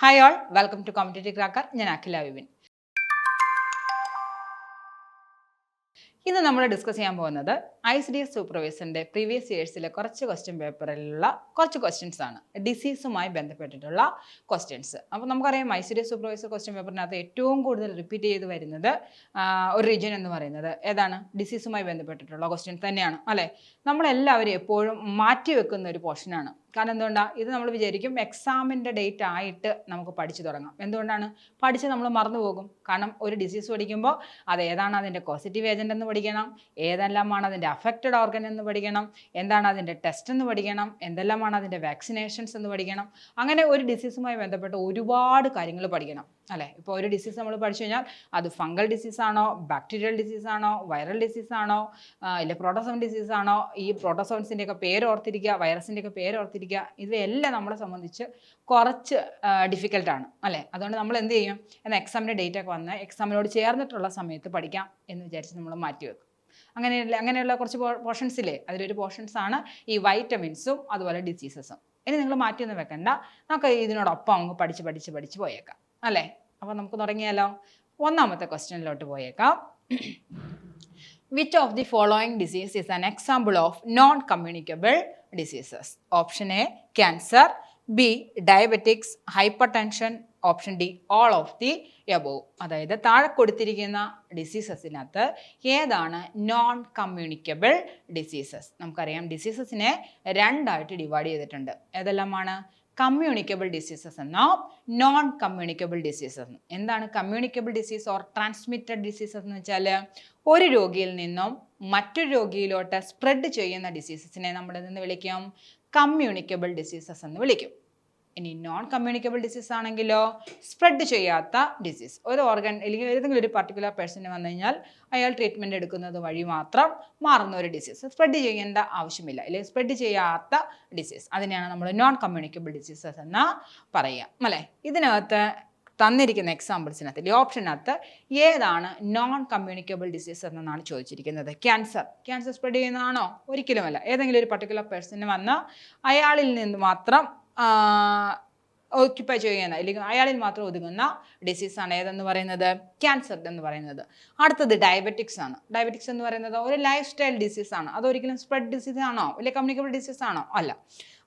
Hi all welcome to competitive cracker ഞാൻ അഖില വിപിൻ. ഇന്ന് നമ്മൾ ഡിസ്കസ് ചെയ്യാൻ പോകുന്നത് ഐ സി ഡി എസ് സൂപ്പർവൈസറിന്റെ പ്രീവിയസ് ഇയേഴ്സിലെ കുറച്ച് ക്വസ്റ്റ്യൻ പേപ്പറിലുള്ള കുറച്ച് ക്വസ്റ്റ്യൻസ് ആണ്. ഡിസീസുമായി ബന്ധപ്പെട്ടിട്ടുള്ള ക്വസ്റ്റ്യൻസ് അപ്പോൾ നമുക്കറിയാം I C D S supervisor question പേപ്പറിനകത്ത് ഏറ്റവും കൂടുതൽ റിപ്പീറ്റ് ചെയ്ത് വരുന്നത് ഒരു റീജിയൻ എന്ന് പറയുന്നത് ഏതാണ്? ഡിസീസുമായി ബന്ധപ്പെട്ടിട്ടുള്ള ക്വസ്റ്റ്യൻസ് തന്നെയാണ് അല്ലേ? നമ്മളെല്ലാവരും എപ്പോഴും മാറ്റി വെക്കുന്ന ഒരു പോർഷനാണ് കാരണം എന്തുകൊണ്ടാണ് ഇത് നമ്മൾ വിചാരിക്കും എക്സാമിന്റെ ഡേറ്റ് ആയിട്ട് നമുക്ക് പഠിച്ചു തുടങ്ങാം. എന്തുകൊണ്ടാണ്? പഠിച്ച് നമ്മൾ മറന്നു പോകും. കാരണം ഒരു ഡിസീസ് പഠിക്കുമ്പോൾ അത് ഏതാണ് അതിന്റെ പോസിറ്റീവ് ഏജന്റ് എന്ന് പഠിക്കണം. ഏതെല്ലാമാണ് അതിന്റെ അഫക്റ്റഡ് ഓർഗൻ എന്ന് പഠിക്കണം. എന്താണ് അതിന്റെ ടെസ്റ്റ് എന്ന് പഠിക്കണം. എന്തെല്ലാമാണ് അതിന്റെ വാക്സിനേഷൻസ് എന്ന് പഠിക്കണം. അങ്ങനെ ഒരു ഡിസീസുമായി ബന്ധപ്പെട്ട് ഒരുപാട് കാര്യങ്ങൾ പഠിക്കണം. അല്ലേ? ഇപ്പോൾ ഒരു ഡിസീസ് നമ്മൾ പഠിച്ചു കഴിഞ്ഞാൽ അത് ഫംഗൽ ഡിസീസ് ആണോ ബാക്ടീരിയൽ ഡിസീസ് ആണോ വൈറൽ ഡിസീസ് ആണോ ഇല്ല പ്രോട്ടോസോൺ ഡിസീസ് ആണോ ഈ പ്രോട്ടോസോൺസിന്റെ ഒക്കെ പേര് ഓർത്തിരിക്കുക വൈറസിന്റെ ഒക്കെ പേര് ഓർത്തിരിക്കുക ഇവയെല്ലാം നമ്മളെ സംബന്ധിച്ച് കുറച്ച് ഡിഫിക്കൽട്ടാണ് അല്ലേ? അതുകൊണ്ട് നമ്മൾ എന്ത് ചെയ്യും? എന്നാൽ എക്സാമിന്റെ ഡേറ്റ് ഒക്കെ വന്ന് എക്സാമിനോട് ചേർന്നിട്ടുള്ള സമയത്ത് പഠിക്കാം എന്ന് വിചാരിച്ച് നമ്മൾ മാറ്റി വെക്കും. അങ്ങനെയുള്ള അങ്ങനെയുള്ള കുറച്ച് പോർഷൻസ് ഇല്ലേ? അതിലൊരു ആണ് ഈ വൈറ്റമിൻസും അതുപോലെ ഡിസീസസും ഇനി നിങ്ങൾ മാറ്റിയൊന്നും വെക്കണ്ട. നമുക്ക് ഇതിനോടൊപ്പം അങ്ങ് പഠിച്ച് പഠിച്ച് പഠിച്ച് പോയേക്കാം. അല്ലേ? അപ്പോൾ നമുക്ക് തുടങ്ങിയാലോ. ഒന്നാമത്തെ ക്വസ്റ്റ്യനിലോട്ട് പോയേക്കാം. Which of the following disease is an example of non communicable diseases option A cancer B diabetics hypertension option D all of the above അതായത് താഴെ കൊടുത്തിരിക്കുന്ന ഡിസീസസിനകത്ത് ഏതാണ് നോൺ കമ്മ്യൂണിക്കബിൾ ഡിസീസസ് നമുക്കറിയാം ഡിസീസസിനെ രണ്ടായിട്ട് ഡിവൈഡ് ചെയ്തിട്ടുണ്ട്. ഏതെല്ലാമാണ്? കമ്മ്യൂണിക്കബിൾ ഡിസീസസ് എന്നോ നോൺ കമ്മ്യൂണിക്കബിൾ ഡിസീസസ് എന്നും എന്താണ് communicable disease or transmitted diseases എന്ന് വെച്ചാൽ ഒരു രോഗിയിൽ നിന്നും മറ്റൊരു രോഗിയിലോട്ട് സ്പ്രെഡ് ചെയ്യുന്ന ഡിസീസസിനെ നമ്മൾ എന്ന് വിളിക്കും? കമ്മ്യൂണിക്കബിൾ ഡിസീസസ് എന്ന് വിളിക്കും. ഇനി നോൺ കമ്മ്യൂണിക്കബിൾ ഡിസീസ് ആണെങ്കിലോ സ്പ്രെഡ് ചെയ്യാത്ത ഡിസീസ് ഒരു ഓർഗൻ അല്ലെങ്കിൽ ഏതെങ്കിലും ഒരു പർട്ടിക്കുലർ പേഴ്സണിന് വന്നു കഴിഞ്ഞാൽ അയാൾ ട്രീറ്റ്മെന്റ് എടുക്കുന്നത് വഴി മാത്രം മാറുന്ന ഒരു ഡിസീസ് സ്പ്രെഡ് ചെയ്യേണ്ട ആവശ്യമില്ല. അല്ലെങ്കിൽ സ്പ്രെഡ് ചെയ്യാത്ത ഡിസീസ് അതിനെയാണ് നമ്മൾ നോൺ കമ്മ്യൂണിക്കബിൾ ഡിസീസസ് എന്ന് പറയുക അല്ലേ? ഇതിനകത്ത് തന്നിരിക്കുന്ന എക്സാമ്പിൾസിനകത്ത് ഈ ഓപ്ഷനകത്ത് ഏതാണ് നോൺ കമ്മ്യൂണിക്കബിൾ ഡിസീസ് എന്നാണ് ചോദിച്ചിരിക്കുന്നത്. ക്യാൻസർ ക്യാൻസർ സ്പ്രെഡ് ചെയ്യുന്നതാണോ? ഒരിക്കലുമല്ല. ഏതെങ്കിലും ഒരു പർട്ടിക്കുലർ പേഴ്സണ് വന്ന് അയാളിൽ നിന്ന് മാത്രം ഓക്യുപ്പൈ ചെയ്യുന്ന അല്ലെങ്കിൽ അയാളിൽ മാത്രം ഒതുങ്ങുന്ന ഡിസീസാണ് ഏതെന്ന് പറയുന്നത്? ക്യാൻസർ എന്ന് പറയുന്നത്. അടുത്തത് ഡയബറ്റിക്സ് ആണ്. ഡയബറ്റിക്സ് എന്ന് പറയുന്നത് ഒരു ലൈഫ് സ്റ്റൈൽ ഡിസീസ് ആണ് അതൊരിക്കലും സ്പ്രെഡ് ഡിസീസ് ആണോ? അല്ലെങ്കിൽ കമ്മ്യൂണിക്കബിൾ ഡിസീസ് ആണോ? അല്ല.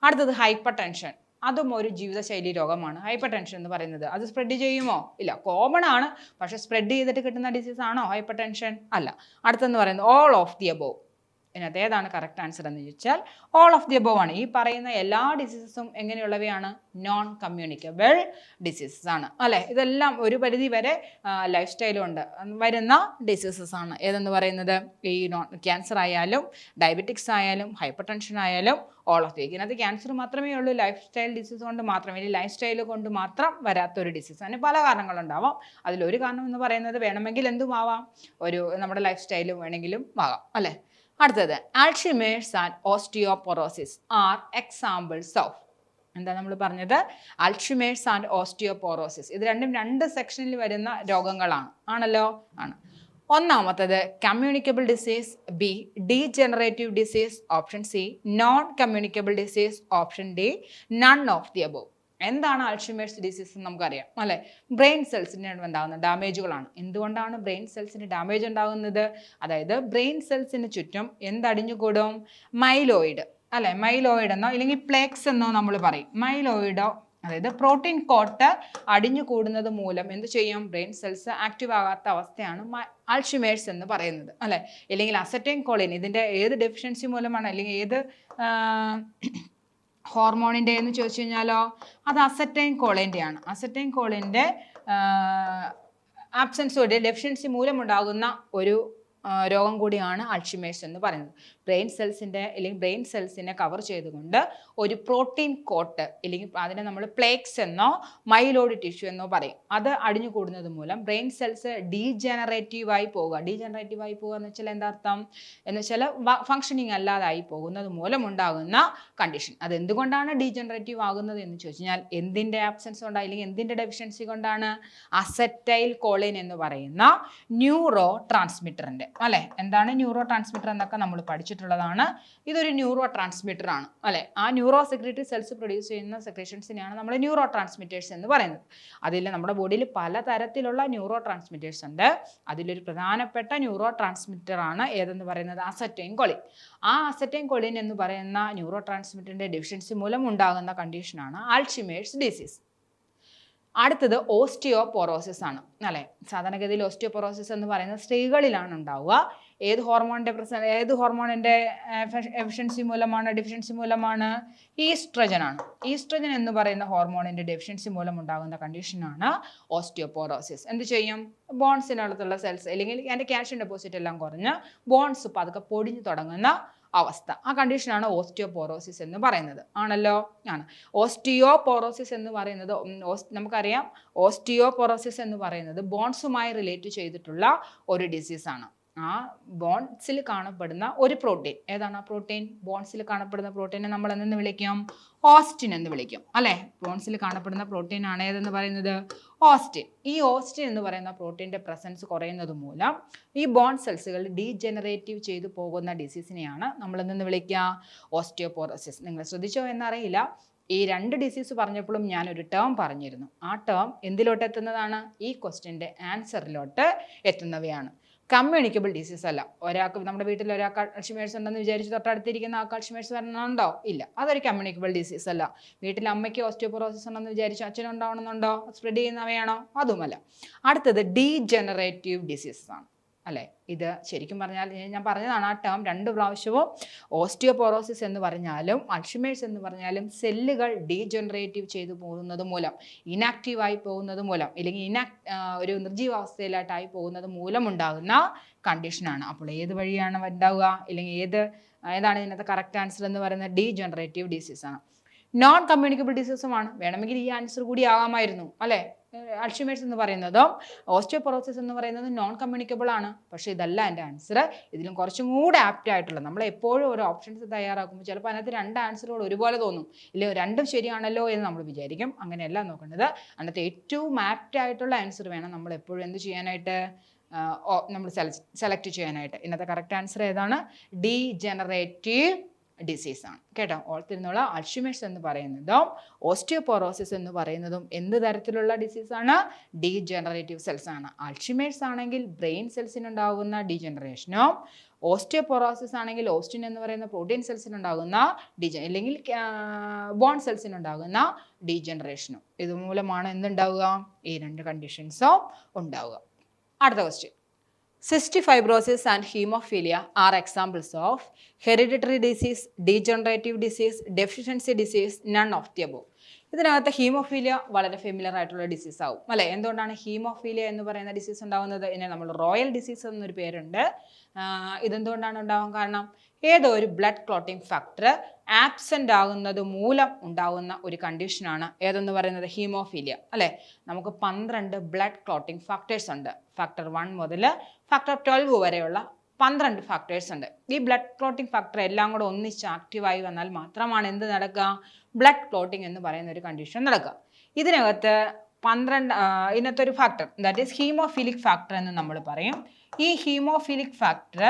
അടുത്തത് ഹൈപ്പർ ടെൻഷൻ അതും ഒരു ജീവിതശൈലി രോഗമാണ്. ഹൈപ്പർ ടെൻഷൻ എന്ന് പറയുന്നത്. അത് സ്പ്രെഡ് ചെയ്യുമോ? ഇല്ല കോമൺ ആണ്. പക്ഷെ സ്പ്രെഡ് ചെയ്തിട്ട് കിട്ടുന്ന ഡിസീസ് ആണോ? ഹൈപ്പർ ടെൻഷൻ അല്ല. അടുത്തെന്ന് പറയുന്നത് ഓൾ ഓഫ് ദി അബോവ് ഇതിനകത്ത് ഏതാണ് കറക്റ്റ് ആൻസർ എന്ന് ചോദിച്ചാൽ ഓൾ ഓഫ് ദി അബോവ് ആണ്. ഈ പറയുന്ന എല്ലാ ഡിസീസസും എങ്ങനെയുള്ളവയാണ്? നോൺ കമ്മ്യൂണിക്കബിൾ ഡിസീസസ് ആണ്. അല്ലെ? ഇതെല്ലാം ഒരു പരിധി വരെ ലൈഫ് സ്റ്റൈലും ഉണ്ട്. വരുന്ന ഡിസീസസ് ആണ്. ഏതെന്ന് പറയുന്നത്? ഈ നോൺ ക്യാൻസർ ആയാലും ഡയബറ്റിക്സ് ആയാലും ഹൈപ്പർ ടെൻഷൻ ആയാലും ഓൾ ഓഫ് ദി ഇതിനകത്ത് ക്യാൻസർ മാത്രമേ ഉള്ളൂ ലൈഫ് സ്റ്റൈൽ ഡിസീസ് കൊണ്ട് മാത്രം. ഇനി ലൈഫ് സ്റ്റൈൽ കൊണ്ട് മാത്രം വരാത്ത ഒരു ഡിസീസ് അതിന് പല കാരണങ്ങളുണ്ടാവാം അതിലൊരു കാരണം എന്ന് പറയുന്നത് വേണമെങ്കിൽ എന്തുമാവാം? ഒരു നമ്മുടെ ലൈഫ് സ്റ്റൈലും വേണമെങ്കിലും ആകാം അല്ലേ? അടുത്തത് Alzheimer's and osteoporosis are examples of എന്താ നമ്മൾ പറഞ്ഞത്? അൾഷിമേഴ്സ് ആൻഡ് ഓസ്റ്റിയോപൊറോസിസ് ഇത് രണ്ടും രണ്ട് സെക്ഷനിൽ വരുന്ന രോഗങ്ങളാണ്. ആണല്ലോ? ആണ്. ഒന്നാമത്തത് communicable disease B degenerative disease option C non communicable disease option D none of the above എന്താണ് അൾഷിമേഴ്സ് ഡിസീസ് എന്ന് നമുക്കറിയാം അല്ലെ? ബ്രെയിൻ സെൽസിന് ഉണ്ടാകുന്ന ഡാമേജുകളാണ്. എന്തുകൊണ്ടാണ് ബ്രെയിൻ സെൽസിന് ഡാമേജ് ഉണ്ടാകുന്നത്? അതായത് ബ്രെയിൻ സെൽസിന് ചുറ്റും എന്തടിഞ്ഞുകൂടും? മൈലോയിഡ് അല്ലെ? മൈലോയിഡ് എന്നോ ഇല്ലെങ്കിൽ പ്ലേക്സ് എന്നോ നമ്മൾ പറയും. മൈലോയിഡോ അതായത് പ്രോട്ടീൻ കോട്ട് അടിഞ്ഞു കൂടുന്നത് മൂലം എന്ത് ചെയ്യും? ബ്രെയിൻ സെൽസ് ആക്റ്റീവ് ആകാത്ത അവസ്ഥയാണ് അൾഷിമേഴ്സ് എന്ന് പറയുന്നത് അല്ലെ? അല്ലെങ്കിൽ അസറ്റൈൻ കോളിൻ ഇതിന്റെ ഏത് ഡെഫിഷ്യൻസി മൂലമാണ്? അല്ലെങ്കിൽ ഏത് ഹോർമോണിന്റെ എന്ന് ചോദിച്ചു കഴിഞ്ഞാലോ അത് അസറ്റൈൻ കോളിന്റെ ആണ് അസറ്റൈൻ കോളിന്റെ ആബ്സെൻസോടെ ഡെഫിഷ്യൻസി മൂലമുണ്ടാകുന്ന ഒരു രോഗം കൂടിയാണ് അൾഷിമേഴ്സ് എന്ന് പറയുന്നത്. ബ്രെയിൻ സെൽസിന്റെ അല്ലെങ്കിൽ ബ്രെയിൻ സെൽസിനെ കവർ ചെയ്തുകൊണ്ട് ഒരു പ്രോട്ടീൻ കോട്ട് അല്ലെങ്കിൽ അതിനെ നമ്മൾ പ്ലേക്സ് എന്നോ മൈലോഡ് ടിഷ്യൂ എന്നോ പറയും. അത് അടിഞ്ഞു കൂടുന്നത് മൂലം ബ്രെയിൻ സെൽസ് ഡീജനറേറ്റീവായി പോവുക. ഡീജനറേറ്റീവായി പോവുക എന്ന് വെച്ചാൽ എന്താ അർത്ഥം? എന്ന് വെച്ചാൽ ഫങ്ഷനിങ് അല്ലാതായി പോകുന്നത് മൂലം ഉണ്ടാകുന്ന കണ്ടീഷൻ അത് എന്തുകൊണ്ടാണ് ഡീജനറേറ്റീവ് ആകുന്നത് എന്ന് ചോദിച്ചു കഴിഞ്ഞാൽ എന്തിന്റെ ആബ്സെൻസ് കൊണ്ടാണ് അല്ലെങ്കിൽ എന്തിന്റെ ഡെഫിഷ്യൻസി കൊണ്ടാണ്? അസറ്റൈൽ കോളിൻ എന്ന് പറയുന്ന ന്യൂറോ ട്രാൻസ്മിറ്ററിന്റെ അല്ലെ? എന്താണ് ന്യൂറോ ട്രാൻസ്മിറ്റർ എന്നൊക്കെ നമ്മൾ പഠിച്ചിട്ടുള്ളതാണ്. ഇതൊരു ന്യൂറോ ട്രാൻസ്മിറ്റർ ആണ് അല്ലെ? ആ ന്യൂറോ സെക്രട്ടറി സെൽസ് പ്രൊഡ്യൂസ് ചെയ്യുന്ന സെക്രേഷൻസിനെയാണ് നമ്മൾ ന്യൂറോ ട്രാൻസ്മിറ്റേഴ്സ് എന്ന് പറയുന്നത്. അതിൽ നമ്മുടെ ബോഡിയിൽ പല തരത്തിലുള്ള ന്യൂറോ ട്രാൻസ്മിറ്റേഴ്സ് ഉണ്ട്. അതിലൊരു പ്രധാനപ്പെട്ട ന്യൂറോ ട്രാൻസ്മിറ്റർ ആണ് ഏതെന്ന് പറയുന്നത്? അസറ്റൈൻ കൊളിൻ ആ അസറ്റൈൻ കൊളിൻ എന്ന് പറയുന്ന ന്യൂറോ ട്രാൻസ്മിറ്ററിന്റെ ഡെഫിഷ്യൻസി മൂലം ഉണ്ടാകുന്ന കണ്ടീഷനാണ് ആൾഷിമേഴ്സ് ഡിസീസ് അടുത്തത് ഓസ്റ്റിയോപൊറോസിസ് ആണ് അല്ലേ? സാധാരണഗതിയിൽ ഓസ്റ്റിയോപൊറോസിസ് എന്ന് പറയുന്നത് സ്ത്രീകളിലാണ് ഉണ്ടാവുക. ഏത് ഹോർമോണിന്റെ പ്രസ ഏത് ഹോർമോണിന്റെ എഫിഷ്യൻസി മൂലമാണ് ഡെഫിഷ്യൻസി മൂലമാണ്? ഈസ്ട്രജൻ ആണ് ഈസ്ട്രജൻ എന്ന് പറയുന്ന ഹോർമോണിന്റെ ഡെഫിഷ്യൻസി മൂലം ഉണ്ടാകുന്ന കണ്ടീഷനാണ് ഓസ്റ്റിയോപൊറോസിസ്. എന്ത് ചെയ്യും? ബോൺസിനകത്തുള്ള സെൽസ് അല്ലെങ്കിൽ അതിന്റെ കാൽഷ്യം ഡെപ്പോസിറ്റ് എല്ലാം കുറഞ്ഞ് ബോൺസ് പതുക്കെ പൊടിഞ്ഞു തുടങ്ങുന്ന അവസ്ഥ. ആ കണ്ടീഷനാണ് ഓസ്റ്റിയോപോറോസിസ് എന്ന് പറയുന്നത്. ആണല്ലോ? ആണ്. ഓസ്റ്റിയോപോറോസിസ് എന്ന് പറയുന്നത് നമുക്കറിയാം ഓസ്റ്റിയോപോറോസിസ് എന്ന് പറയുന്നത് ബോൺസുമായി റിലേറ്റ് ചെയ്തിട്ടുള്ള ഒരു ഡിസീസാണ് ആ ബോൺസിൽ കാണപ്പെടുന്ന ഒരു പ്രോട്ടീൻ ഏതാണ് ആ പ്രോട്ടീൻ ബോൺസിൽ കാണപ്പെടുന്ന പ്രോട്ടീനെ നമ്മൾ എന്തെന്ന് വിളിക്കും? ഓസ്റ്റിൻ എന്ന് വിളിക്കും. അല്ലേ? ബോൺസിൽ കാണപ്പെടുന്ന പ്രോട്ടീൻ ആണ് ഏതെന്ന് പറയുന്നത്? ഓസ്റ്റിൻ. ഈ ഓസ്റ്റിൻ എന്ന് പറയുന്ന പ്രോട്ടീന്റെ പ്രസൻസ് കുറയുന്നത് മൂലം ഈ ബോൺ സെൽസുകൾ ഡീജനറേറ്റീവ് ചെയ്തു പോകുന്ന ഡിസീസിനെയാണ് നമ്മൾ എന്തെന്ന് വിളിക്കുക ഓസ്റ്റിയോപോറോസിസ് നിങ്ങൾ ശ്രദ്ധിച്ചോ എന്നറിയില്ല. ഈ രണ്ട് ഡിസീസ് പറഞ്ഞപ്പോഴും ഞാൻ ഒരു ടേം പറഞ്ഞിരുന്നു. ആ ടേം എന്തിലോട്ട് എത്തുന്നതാണ് ഈ ക്വസ്റ്റ്യന്റെ ആൻസറിലോട്ട് എത്തുന്നവയാണ്. കമ്മ്യൂണിക്കബിൾ ഡിസീസ് അല്ല. ഒരാൾക്ക് നമ്മുടെ വീട്ടിൽ ഒരാൾക്ക് അൾഷിമേഴ്സ് ഉണ്ടെന്ന് വിചാരിച്ച് തൊട്ടടുത്തിരിക്കുന്ന ആൾക്ക് അൾഷിമേഴ്സ് വരണമെന്നുണ്ടോ? ഇല്ല. അതൊരു കമ്മ്യൂണിക്കബിൾ ഡിസീസ് അല്ല. വീട്ടിൽ അമ്മയ്ക്ക് ഓസ്റ്റിയോപൊറോസിസ് ഉണ്ടെന്ന് വിചാരിച്ച് അച്ഛനുണ്ടാവണമെന്നുണ്ടോ സ്പ്രെഡ് ചെയ്യുന്നവയാണോ? അതുമല്ല. അടുത്തത് ഡീജനറേറ്റീവ് ഡിസീസസ് ആണ്. അല്ലേ? ഇത് ശരിക്കും പറഞ്ഞാൽ ഞാൻ- പറഞ്ഞതാണ് ആ ടേം രണ്ട് പ്രാവശ്യവും ഓസ്റ്റിയോപോറോസിസ് എന്ന് പറഞ്ഞാലും അൾഷിമേഴ്സ് എന്ന് പറഞ്ഞാലും സെല്ലുകൾ ഡീജനറേറ്റീവ് ചെയ്തു പോകുന്നത് മൂലം ഇനാക്റ്റീവായി പോകുന്നത് മൂലം അല്ലെങ്കിൽ ഇനാക് ഒരു നിർജീവാവസ്ഥയിലായിട്ടായി പോകുന്നത് മൂലം ഉണ്ടാകുന്ന കണ്ടീഷനാണ് അപ്പോൾ ഏത് വഴിയാണ് ഉണ്ടാവുക? അല്ലെങ്കിൽ ഏത് ഏതാണ് ഇതിനകത്ത് കറക്റ്റ് ആൻസർ എന്ന് പറയുന്നത്? ഡീജനറേറ്റീവ് ഡിസീസ് ആണ്. നോൺ കമ്മ്യൂണിക്കബിൾ ഡിസീസുമാണ് വേണമെങ്കിൽ ഈ ആൻസർ കൂടി ആകാമായിരുന്നു. അല്ലേ? അൾഷിമേഴ്സ് എന്ന് പറയുന്നതും ഓസ്റ്റിയോപൊറോസിസ് എന്ന് പറയുന്നത് നോൺ കമ്മ്യൂണിക്കബിൾ ആണ്. പക്ഷേ ഇതല്ല എന്റെ ആൻസർ ഇതിലും കുറച്ചും കൂടെ ആപ്റ്റ് ആയിട്ടുള്ള നമ്മൾ എപ്പോഴും ഓരോ ഓപ്ഷൻസ് തയ്യാറാക്കുമ്പോൾ ചിലപ്പോൾ അതിനകത്ത് രണ്ട് ആൻസറുകൾ ഒരുപോലെ തോന്നും. ഇല്ല രണ്ടും ശരിയാണല്ലോ എന്ന് നമ്മൾ വിചാരിക്കും. അങ്ങനെയല്ല നോക്കേണ്ടത്. അതിനകത്ത് ഏറ്റവും ആപ്റ്റ് ആയിട്ടുള്ള ആൻസർ വേണം നമ്മൾ എപ്പോഴും എന്ത് ചെയ്യാനായിട്ട്? നമ്മൾ സെലക്ട് ചെയ്യാനായിട്ട്. ഇന്നത്തെ കറക്റ്റ് ആൻസർ ഏതാണ്? ഡി ജനറേറ്റീവ് ഡിസീസ് ആണ്. കേട്ടോ? ഓർത്തിരുന്നുള്ള അൾഷിമേഴ്സ് എന്ന് പറയുന്നതും ഓസ്റ്റിയോപോറോസിസ് എന്ന് പറയുന്നതും എന്ത് തരത്തിലുള്ള ഡിസീസാണ് ഡീജനറേറ്റീവ് സെൽസ് ആണ്. അൾഷിമേഴ്സ് ആണെങ്കിൽ ബ്രെയിൻ സെൽസിനുണ്ടാകുന്ന ഡീജനറേഷനും ഓസ്റ്റിയോപൊറോസിസ് ആണെങ്കിൽ ഓസ്റ്റിൻ എന്ന് പറയുന്ന പ്രോട്ടീൻ സെൽസിനുണ്ടാകുന്ന ഡീജ അല്ലെങ്കിൽ ബോൺ സെൽസിനുണ്ടാകുന്ന ഡീജനറേഷനും ഇതുമൂലമാണ് എന്തുണ്ടാവുക? ഈ രണ്ട് കണ്ടീഷൻസും ഉണ്ടാവുക. അടുത്ത question Cystic fibrosis and hemophilia are examples of hereditary disease, degenerative disease, deficiency disease, none of the above. ഇതിനകത്ത് ഹീമോഫീലിയ വളരെ ഫെമിലർ ആയിട്ടുള്ള ഡിസീസ് ആവും അല്ലേ എന്തുകൊണ്ടാണ് ഹീമോഫീലിയ എന്ന് പറയുന്ന ഡിസീസ് ഉണ്ടാകുന്നത് ഇതിനെ നമ്മൾ റോയൽ ഡിസീസ് എന്നൊരു പേരുണ്ട് ഇതെന്തുകൊണ്ടാണ് ഉണ്ടാവാൻ കാരണം ഏതോ ഒരു ബ്ലഡ് ക്ലോട്ടിംഗ് ഫാക്ടർ ആബ്സെന്റ് ആകുന്നത് മൂലം ഉണ്ടാകുന്ന ഒരു കണ്ടീഷനാണ് ഏതെന്ന് പറയുന്നത്? ഹീമോഫീലിയ അല്ലേ? നമുക്ക് പന്ത്രണ്ട് ബ്ലഡ് ക്ലോട്ടിംഗ് ഫാക്ടേഴ്സ് ഉണ്ട്. ഫാക്ടർ വൺ മുതൽ ഫാക്ടർ ട്വൽവ് വരെയുള്ള പന്ത്രണ്ട് ഫാക്ടേഴ്സ് ഉണ്ട്. ഈ ബ്ലഡ് ക്ലോട്ടിംഗ് ഫാക്ടർ എല്ലാം കൂടെ ഒന്നിച്ച് ആക്റ്റീവായി വന്നാൽ മാത്രമാണ് എന്ത് നടക്കുക? ബ്ലഡ് ക്ലോട്ടിംഗ് എന്ന് പറയുന്ന ഒരു കണ്ടീഷൻ നടക്കുക. ഇതിനകത്ത് പന്ത്രണ്ട് ഇതിനകത്തൊരു factor that is haemophilic factor എന്ന് നമ്മൾ പറയും. ഈ ഹീമോഫിലിക് ഫാക്ടർ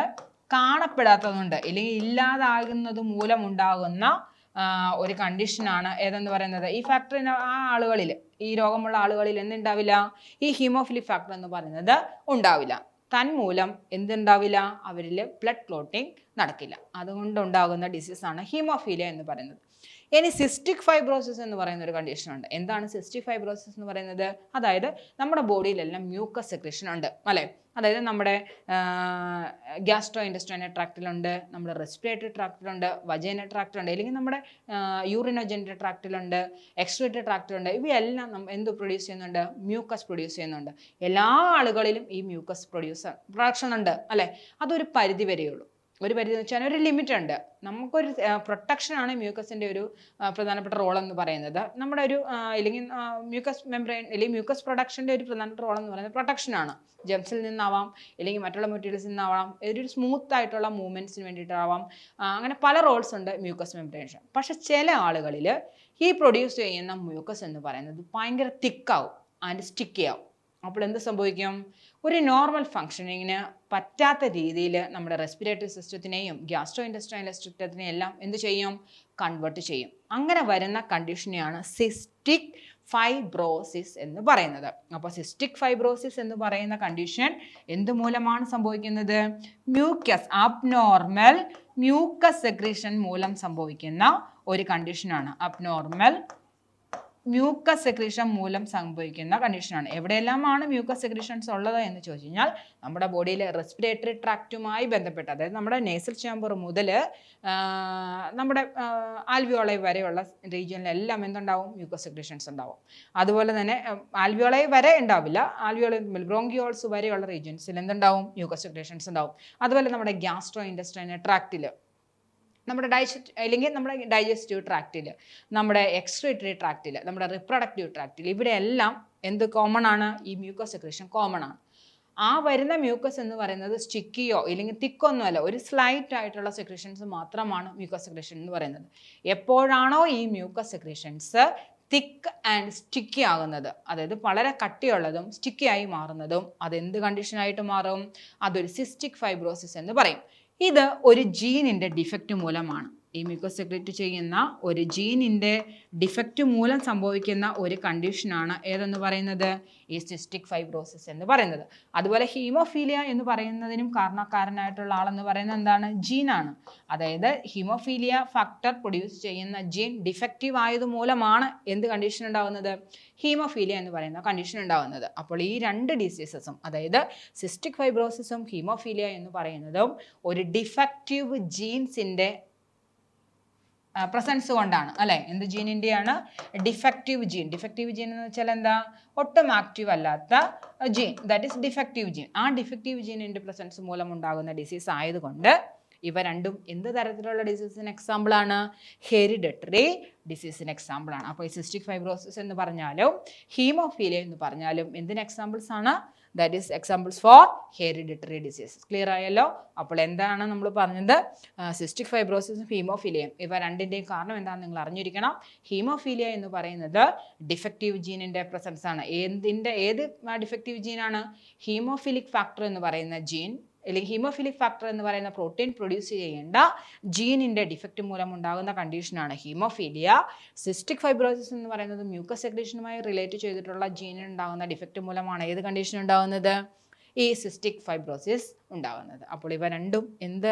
കാണപ്പെടാത്തതുകൊണ്ട് അല്ലെങ്കിൽ ഇല്ലാതാകുന്നത് മൂലം ഉണ്ടാകുന്ന ആ, ഒരു കണ്ടീഷനാണ് ഏതെന്ന് പറയുന്നത്? ഈ ഫാക്ടറിന് ആ ആളുകളിൽ ഈ രോഗമുള്ള ആളുകളിൽ എന്തുണ്ടാവില്ല? ഈ ഹീമോഫിലി ഫാക്ടർ എന്ന് പറയുന്നത് ഉണ്ടാവില്ല. തന്മൂലം എന്തുണ്ടാവില്ല? അവരിൽ ബ്ലഡ് ക്ലോട്ടിങ് നടക്കില്ല. അതുകൊണ്ട് ഉണ്ടാകുന്ന ഡിസീസാണ് ഹീമോഫീലിയ എന്ന് പറയുന്നത്. ഇനി സിസ്റ്റിക് ഫൈബ്രോസിസ് എന്ന് പറയുന്ന ഒരു കണ്ടീഷൻ ഉണ്ട്. എന്താണ് സിസ്റ്റിക് ഫൈബ്രോസിസ് എന്ന് പറയുന്നത്? അതായത് നമ്മുടെ ബോഡിയിലെല്ലാം മ്യൂക്കസ് സെക്രീഷൻ ഉണ്ട്. അല്ലേ? അതായത് നമ്മുടെ ഗ്യാസ്ട്രോ ഇൻഡസ്ട്രീനെ ട്രാക്റ്റിലുണ്ട് നമ്മുടെ റെസ്പിറേറ്ററി ട്രാക്റ്റിലുണ്ട് വജൈന ട്രാക്റ്റിലുണ്ട് അല്ലെങ്കിൽ നമ്മുടെ യൂറിനോജന്റെ ട്രാക്റ്റിലുണ്ട് എക്സ്ട്രേറ്ററി ട്രാക്റ്റിലുണ്ട് ഇവയെല്ലാം നമ്മൾ എന്ത് പ്രൊഡ്യൂസ് ചെയ്യുന്നുണ്ട്? മ്യൂക്കസ് പ്രൊഡ്യൂസ് ചെയ്യുന്നുണ്ട്. എല്ലാ ആളുകളിലും ഈ മ്യൂക്കസ് പ്രൊഡ്യൂസ് പ്രൊഡക്ഷൻ ഉണ്ട് അല്ലേ? അതൊരു പരിധി വരെയുള്ളൂ. ഒരു പരിധി എന്ന് വെച്ചാൽ ഒരു ലിമിറ്റ് ഉണ്ട്. നമുക്കൊരു പ്രൊട്ടക്ഷനാണ് മ്യൂക്കസിന്റെ ഒരു പ്രധാനപ്പെട്ട റോൾ എന്ന് പറയുന്നത്. നമ്മുടെ ഒരു അല്ലെങ്കിൽ മ്യൂക്കസ് മെംബ്രെയിൻ അല്ലെങ്കിൽ മ്യൂക്കസ് പ്രൊഡക്ഷന്റെ ഒരു പ്രധാനപ്പെട്ട റോൾ എന്ന് പറയുന്നത് പ്രൊട്ടക്ഷനാണ് ജെംസിൽ നിന്നാവാം അല്ലെങ്കിൽ മറ്റുള്ള മെറ്റീരിയൽസിൽ നിന്നാവാം ഒരു സ്മൂത്ത് ആയിട്ടുള്ള മൂവ്മെന്റ്സിന് വേണ്ടിയിട്ടാവാം അങ്ങനെ പല റോൾസ് ഉണ്ട് മ്യൂക്കസ് മെംബ്രെയിൻസ് പക്ഷേ ചില ആളുകളിൽ ഈ പ്രൊഡ്യൂസ് ചെയ്യുന്ന മ്യൂക്കസ് എന്ന് പറയുന്നത് ഭയങ്കര തിക്കാവും ആൻഡ് സ്റ്റിക്കി ആവും. അപ്പോൾ എന്ത് സംഭവിക്കും? ഒരു നോർമൽ ഫങ്ഷനിങ്ങിന് പറ്റാത്ത രീതിയിൽ നമ്മുടെ റെസ്പിറേറ്ററി സിസ്റ്റത്തിനെയും ഗ്യാസ്ട്രോ ഇൻഡസ്ട്രിയൽ സിസ്റ്റത്തിനെയും എല്ലാം എന്ത് ചെയ്യും? കൺവേർട്ട് ചെയ്യും. അങ്ങനെ വരുന്ന കണ്ടീഷനെയാണ് സിസ്റ്റിക് ഫൈബ്രോസിസ് എന്ന് പറയുന്നത്. അപ്പോൾ സിസ്റ്റിക് ഫൈബ്രോസിസ് എന്ന് പറയുന്ന കണ്ടീഷൻ എന്ത് മൂലമാണ് സംഭവിക്കുന്നത്? മ്യൂക്കസ് അബ്നോർമൽ മ്യൂക്കസ് സെക്രീഷൻ മൂലം സംഭവിക്കുന്ന ഒരു കണ്ടീഷനാണ് അബ്നോർമൽ മ്യൂക്കസ് സെക്രീഷൻ മൂലം സംഭവിക്കുന്ന കണ്ടീഷനാണ് എവിടെയെല്ലാമാണ് മ്യൂക്കസ് സെക്രീഷൻസ് ഉള്ളത് എന്ന് ചോദിച്ചു കഴിഞ്ഞാൽ നമ്മുടെ ബോഡിയിലെ റെസ്പിറേറ്ററി ട്രാക്റ്റുമായി ബന്ധപ്പെട്ട് അതായത് നമ്മുടെ നേസൽ ചേമ്പർ മുതൽ നമ്മുടെ ആൽവിയോളൈ വരെയുള്ള റീജിയനിലെല്ലാം എന്തുണ്ടാവും? മ്യൂക്കസ് സെക്രീഷൻസ് ഉണ്ടാവും. അതുപോലെ തന്നെ ആൽവിയോളൈ വരെ ഉണ്ടാവില്ല. ആൽവിയോളൈ ബ്രോങ്കിയോൾസ് വരെയുള്ള റീജിയൻസിൽ എന്തുണ്ടാവും? മ്യൂക്കസ് സെക്രീഷൻസ് ഉണ്ടാവും. അതുപോലെ നമ്മുടെ ഗ്യാസ്ട്രോ ഇൻഡസ്ട്രൈന ട്രാക്റ്റിൽ നമ്മുടെ ഡൈജസ്റ്റ് അല്ലെങ്കിൽ നമ്മുടെ ഡൈജസ്റ്റീവ് ട്രാക്റ്റിൽ നമ്മുടെ എക്സ്ട്രേറ്ററി ട്രാക്റ്റിൽ നമ്മുടെ റിപ്രൊഡക്റ്റീവ് ട്രാക്റ്റിൽ ഇവിടെയെല്ലാം എന്ത് കോമൺ ആണ്? ഈ മ്യൂക്കസ് സെക്രേഷൻ കോമൺ ആണ്. ആ വരുന്ന മ്യൂക്കസ് എന്ന് പറയുന്നത് സ്റ്റിക്കിയോ ഇല്ലെങ്കിൽ തിക്കൊന്നും അല്ല ഒരു സ്ലൈറ്റ് ആയിട്ടുള്ള സെക്രേഷൻസ് മാത്രമാണ് മ്യൂക്കസ് സെക്രേഷൻ എന്ന് പറയുന്നത്. എപ്പോഴാണോ ഈ mucus secretions thick and sticky ആകുന്നത് അതായത് വളരെ കട്ടിയുള്ളതും സ്റ്റിക്കി ആയി മാറുന്നതും അതെന്ത് കണ്ടീഷനായിട്ട് മാറും? അതൊരു സിസ്റ്റിക് ഫൈബ്രോസിസ് എന്ന് പറയും. ഇത് ഒരു ജീനിന്റെ ഡിഫക്റ്റ് മൂലമാണ്. ഈ മ്യൂക്കോസെക്രേറ്റ് ചെയ്യുന്ന ഒരു ജീനിന്റെ ഡിഫക്റ്റ് മൂലം സംഭവിക്കുന്ന ഒരു കണ്ടീഷനാണ് ഏതെന്ന് പറയുന്നത്? ഈ സിസ്റ്റിക് ഫൈബ്രോസിസ് എന്ന് പറയുന്നത്. അതുപോലെ ഹീമോഫീലിയ എന്ന് പറയുന്നതിനും കാരണക്കാരനായിട്ടുള്ള ആളെന്ന് പറയുന്നത് എന്താണ്? ജീനാണ്. അതായത് ഹീമോഫീലിയ ഫാക്ടർ പ്രൊഡ്യൂസ് ചെയ്യുന്ന ജീൻ ഡിഫക്റ്റീവ് ആയത് മൂലമാണ് എന്ത് കണ്ടീഷൻ ഉണ്ടാകുന്നത് ഹീമോഫീലിയ എന്ന് പറയുന്ന കണ്ടീഷൻ ഉണ്ടാകുന്നത് അപ്പോൾ ഈ രണ്ട് ഡിസീസസും അതായത് സിസ്റ്റിക് ഫൈബ്രോസിസും ഹീമോഫീലിയ എന്ന് പറയുന്നതും ഒരു ഡിഫക്റ്റീവ് ജീൻസിന്റെ പ്രസൻസ് കൊണ്ടാണ് അല്ലെ? എന്ത് ജീനിന്റെയാണ് ഡിഫക്റ്റീവ് ജീൻ ഡിഫക്റ്റീവ് ജീൻ എന്ന് വെച്ചാൽ എന്താ? ഒട്ടും ആക്റ്റീവ് അല്ലാത്ത gene that is defective gene ആ ഡിഫക്റ്റീവ് ജീനിന്റെ പ്രസൻസ് മൂലം ഉണ്ടാകുന്ന ഡിസീസ് ആയതുകൊണ്ട് ഇവ രണ്ടും എന്ത് തരത്തിലുള്ള ഡിസീസിന് എക്സാമ്പിൾ ആണ്? ഹെറിഡറ്ററി ഡിസീസിന് എക്സാമ്പിൾ ആണ്. അപ്പോൾ ഈ സിസ്റ്റിക് ഫൈബ്രോസിസ് എന്ന് പറഞ്ഞാലും ഹീമോഫീലിയ എന്ന് പറഞ്ഞാലും എന്തിന് എക്സാമ്പിൾസ് ആണ്? That is examples for hereditary diseases clear ആയല്ലോ? അപ്പോൾ എന്താണ് നമ്മൾ പറഞ്ഞത്? സിസ്റ്റിക് ഫൈബ്രോസിസും ഹീമോഫീലിയയും ഇവ രണ്ടിന്റെയും കാരണം എന്താണെന്ന് നിങ്ങൾ അറിഞ്ഞിരിക്കണം. ഹീമോഫീലിയ എന്ന് പറയുന്നത് ഡിഫക്റ്റീവ് ജീനിന്റെ പ്രസൻസ് ആണ്. എന്തിന്റെ ഏത് ഡിഫക്റ്റീവ് ജീനാണ് ഹീമോഫിലിക് ഫാക്ടർ എന്ന് പറയുന്ന ജീൻ അല്ലെങ്കിൽ ഹീമോഫിലിക് ഫാക്ടർ എന്ന് പറയുന്ന പ്രോട്ടീൻ പ്രൊഡ്യൂസ് ചെയ്യേണ്ട ജീനിന്റെ ഡിഫക്റ്റ് മൂലം ഉണ്ടാകുന്ന കണ്ടീഷനാണ് ഹീമോഫീലിയ. സിസ്റ്റിക് ഫൈബ്രോസിസ് എന്ന് പറയുന്നത് മ്യൂക്കസ് സെക്രീഷനുമായി റിലേറ്റ് ചെയ്തിട്ടുള്ള ജീനിന് ഉണ്ടാകുന്ന ഡിഫക്റ്റ് മൂലമാണ് ഏത് കണ്ടീഷൻ ഉണ്ടാകുന്നത്? ഈ സിസ്റ്റിക് ഫൈബ്രോസിസ് ഉണ്ടാകുന്നത്. അപ്പോൾ ഇവ രണ്ടും എന്ത്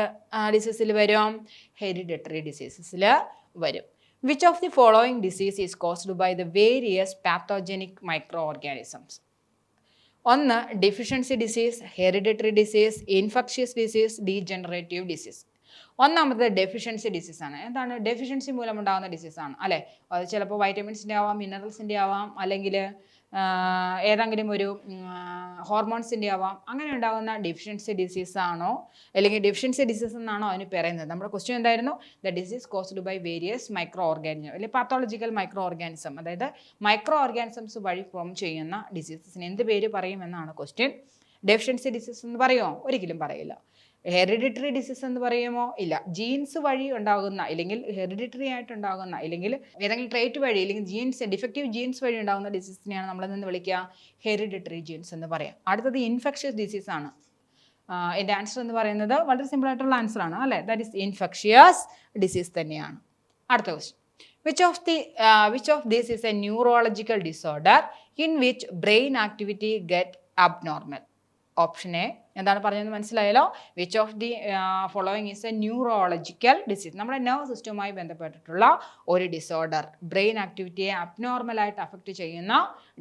ഡിസീസിൽ വരും? ഹെറിഡിറ്ററി ഡിസീസസിൽ വരും. Which of the following disease is caused by the various pathogenic micro organisms ഒന്ന് deficiency disease hereditary disease infectious disease degenerative disease ഒന്നാമത്തെ ഡെഫിഷ്യൻസി ഡിസീസ് ആണ്. എന്താണ്? ഡെഫിഷ്യൻസി മൂലം ഉണ്ടാകുന്ന ഡിസീസ് ആണ്. അല്ലേ? അത് ചിലപ്പോൾ വൈറ്റമിൻസിന്റെ ആവാം മിനറൽസിന്റെ ആവാം അല്ലെങ്കിൽ ഏതെങ്കിലും ഒരു ഹോർമോൺസിന്റെ ആവാം അങ്ങനെ ഉണ്ടാകുന്ന ഡിഫിഷ്യൻസി ഡിസീസ് ആണോ അല്ലെങ്കിൽ ഡിഫിഷ്യൻസി ഡിസീസ് എന്നാണോ അതിന് പറയുന്നത്. നമ്മുടെ ക്വസ്റ്റ്യൻ എന്തായിരുന്നു? The disease caused by various micro organism അല്ലെങ്കിൽ പാത്തോളജിക്കൽ മൈക്രോ ഓർഗാനിസം അതായത് മൈക്രോ ഓർഗാനിസംസ് വഴി ഫോം ചെയ്യുന്ന ഡിസീസസിന് എന്ത് പേര് പറയും എന്നാണ് ക്വസ്റ്റ്യൻ ഡെഫിഷ്യൻസി ഡിസീസ് എന്ന് പറയുമോ ഒരിക്കലും പറയില്ല. ഹെറിഡിറ്ററി ഡിസീസ് എന്ന് പറയുമോ? ഇല്ല. ജീൻസ് വഴി ഉണ്ടാകുന്ന ഇല്ലെങ്കിൽ ഹെറിഡിറ്ററി ആയിട്ട് ഉണ്ടാകുന്ന ഇല്ലെങ്കിൽ ഏതെങ്കിലും ട്രേറ്റ് വഴി അല്ലെങ്കിൽ ജീൻസ് ഡിഫക്റ്റീവ് ജീൻസ് വഴി ഉണ്ടാകുന്ന ഡിസീസിനെയാണ് നമ്മൾ നിന്ന് വിളിക്കുക. ഹെറിഡിറ്ററി ജീൻസ് എന്ന് പറയാം. അടുത്തത് ഇൻഫെക്ഷ്യസ് ഡിസീസ് ആണ്. എന്റെ ആൻസർ എന്ന് പറയുന്നത് വളരെ സിമ്പിൾ ആയിട്ടുള്ള ആൻസർ ആണ് അല്ലേ? ദാറ്റ് ഇസ് ഇൻഫെക്ഷ്യസ് ഡിസീസ് തന്നെയാണ്. അടുത്ത question which of the which of this is a neurological disorder in which brain activity get abnormal option A എന്താണ് പറഞ്ഞതെന്ന് മനസ്സിലായല്ലോ? Which of the following is a neurological disease നമ്മുടെ nerve സിസ്റ്റവുമായി ബന്ധപ്പെട്ടിട്ടുള്ള ഒരു disorder brain ആക്ടിവിറ്റിയെ അബ്നോർമലായിട്ട് അഫക്റ്റ് ചെയ്യുന്ന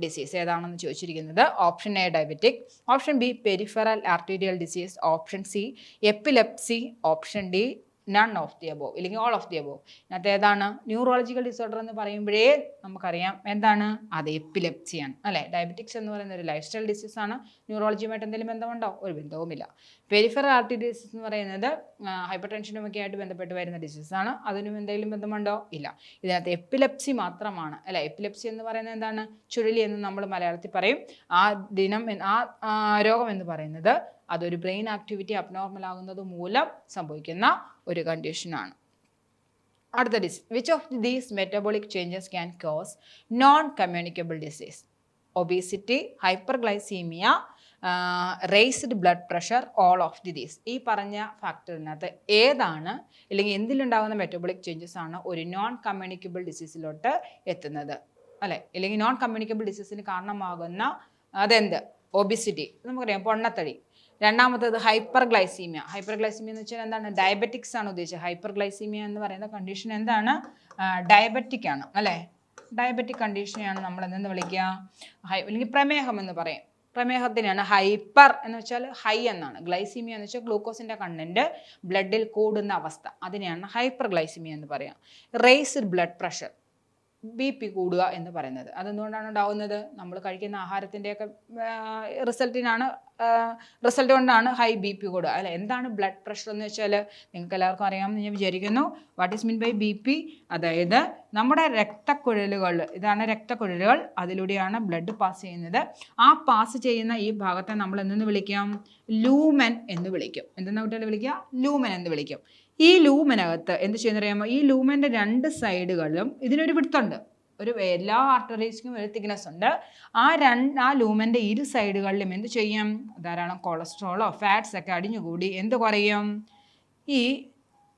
ഡിസീസ് ഏതാണെന്ന് ചോദിച്ചിരിക്കുന്നത്? Option A diabetic option B peripheral arterial disease option C epilepsy option D none of the above ഇല്ലെങ്കിൽ ഓൾ ഓഫ് ദി അബോവ് ഇതിനകത്ത് ഏതാണ്? ന്യൂറോളജിക്കൽ ഡിസോർഡർ എന്ന് പറയുമ്പോഴേ നമുക്കറിയാം എന്താണ്? അത് എപ്പിലെപ്സിയാണ് അല്ലേ? ഡയബറ്റിക്സ് എന്ന് പറയുന്ന ഒരു ലൈഫ് സ്റ്റൈൽ ഡിസീസാണ് ന്യൂറോളജിയുമായിട്ട് എന്തെങ്കിലും ബന്ധമുണ്ടോ? ഒരു ബന്ധവുമില്ല. പെരിഫറൽ ഡിസീസ് എന്ന് പറയുന്നത് ഹൈപ്പർ ടെൻഷനും ഒക്കെ ആയിട്ട് ബന്ധപ്പെട്ട് വരുന്ന ഡിസീസ് ആണ്. അതിനും എന്തെങ്കിലും ബന്ധമുണ്ടോ? ഇല്ല. ഇതിനകത്ത് എപ്പിലെപ്സി മാത്രമാണ്. അല്ല? എപ്പിലെപ്സി എന്ന് പറയുന്നത് എന്താണ്? ചുഴലി എന്ന് നമ്മൾ മലയാളത്തിൽ പറയും. ആ ദിനം ആ രോഗം എന്ന് പറയുന്നത് അതൊരു ബ്രെയിൻ ആക്ടിവിറ്റി അബ്നോർമൽ ആകുന്നത് മൂലം സംഭവിക്കുന്ന ഒരു കണ്ടീഷനാണ് അടുത്ത disease which of these metabolic changes can cause non communicable disease obesity hyperglycaemia raised blood pressure all of the these ഈ പറഞ്ഞ ഫാക്ടറിനകത്ത് ഏതാണ് അല്ലെങ്കിൽ എന്തിലുണ്ടാകുന്ന മെറ്റബോളിക് ചേഞ്ചസ് ആണ് ഒരു നോൺ കമ്മ്യൂണിക്കബിൾ ഡിസീസിലോട്ട് എത്തുന്നത്. അല്ലെ? അല്ലെങ്കിൽ നോൺ കമ്മ്യൂണിക്കബിൾ ഡിസീസിന് കാരണമാകുന്ന അതെന്ത്? ഒബിസിറ്റി നമുക്കറിയാം പൊണ്ണത്തടി. രണ്ടാമത്തത് ഹൈപ്പർ ഗ്ലൈസീമിയ ഹൈപ്പർ ഗ്ലൈസീമിയ എന്ന് വെച്ചാൽ എന്താണ്? ഡയബറ്റിക്സ് ആണ് ഉദ്ദേശിച്ചത്. ഹൈപ്പർ ഗ്ലൈസീമിയ എന്ന് പറയുന്ന കണ്ടീഷൻ എന്താണ്? ഡയബറ്റിക് ആണ്. അല്ലേ? ഡയബറ്റിക് കണ്ടീഷനെയാണ് നമ്മൾ എന്തെന്ന് വിളിക്കുക? അല്ലെങ്കിൽ പ്രമേഹം എന്ന് പറയും. പ്രമേഹത്തിനാണ്. ഹൈപ്പർ എന്ന് വെച്ചാൽ ഹൈ എന്നാണ്. ഗ്ലൈസീമിയ എന്ന് വെച്ചാൽ ഗ്ലൂക്കോസിന്റെ കണ്ടന്റ് ബ്ലഡിൽ കൂടുന്ന അവസ്ഥ. അതിനെയാണ് ഹൈപ്പർ ഗ്ലൈസീമിയ എന്ന് പറയാം. Raised blood pressure B P കൂടുക എന്ന് പറയുന്നത്. അതെന്തുകൊണ്ടാണ് ഉണ്ടാകുന്നത് നമ്മൾ കഴിക്കുന്ന ആഹാരത്തിന്റെയൊക്കെ റിസൾട്ടിനാണ് റിസൾട്ട് കൊണ്ടാണ് ഹൈ ബി പി കൂടുക. അല്ലെ? എന്താണ് ബ്ലഡ് പ്രഷർ എന്ന് വെച്ചാൽ നിങ്ങൾക്ക് എല്ലാവർക്കും അറിയാമെന്ന് ഞാൻ വിചാരിക്കുന്നു. What is mean by B P അതായത് നമ്മുടെ രക്തക്കുഴലുകൾ ഇതാണ് രക്തക്കുഴലുകൾ. അതിലൂടെയാണ് ബ്ലഡ് പാസ് ചെയ്യുന്നത്. ആ പാസ് ചെയ്യുന്ന ഈ ഭാഗത്തെ നമ്മൾ എന്തെന്ന് വിളിക്കാം? ലൂമൻ എന്ന് വിളിക്കും. എന്തെന്ന് കുട്ടികൾ വിളിക്കുക? ലൂമൻ എന്ന് വിളിക്കും. ഈ ലൂമനകത്ത് എന്ത് ചെയ്യുന്നറിയാമോ? ഈ ലൂമന്റെ രണ്ട് സൈഡുകളിലും ഇതിനൊരു വിടുത്തുണ്ട് ഒരു എല്ലാ ആർട്ടറീസിനും ഒരു തിക്നെസ് ഉണ്ട്. ആ രണ്ട് ആ ലൂമന്റെ ഇരു സൈഡുകളിലും എന്ത് ചെയ്യും? ധാരാളം കൊളസ്ട്രോളോ ഫാറ്റ്സ് ഒക്കെ അടിഞ്ഞുകൂടി എന്ത് കുറയും? ഈ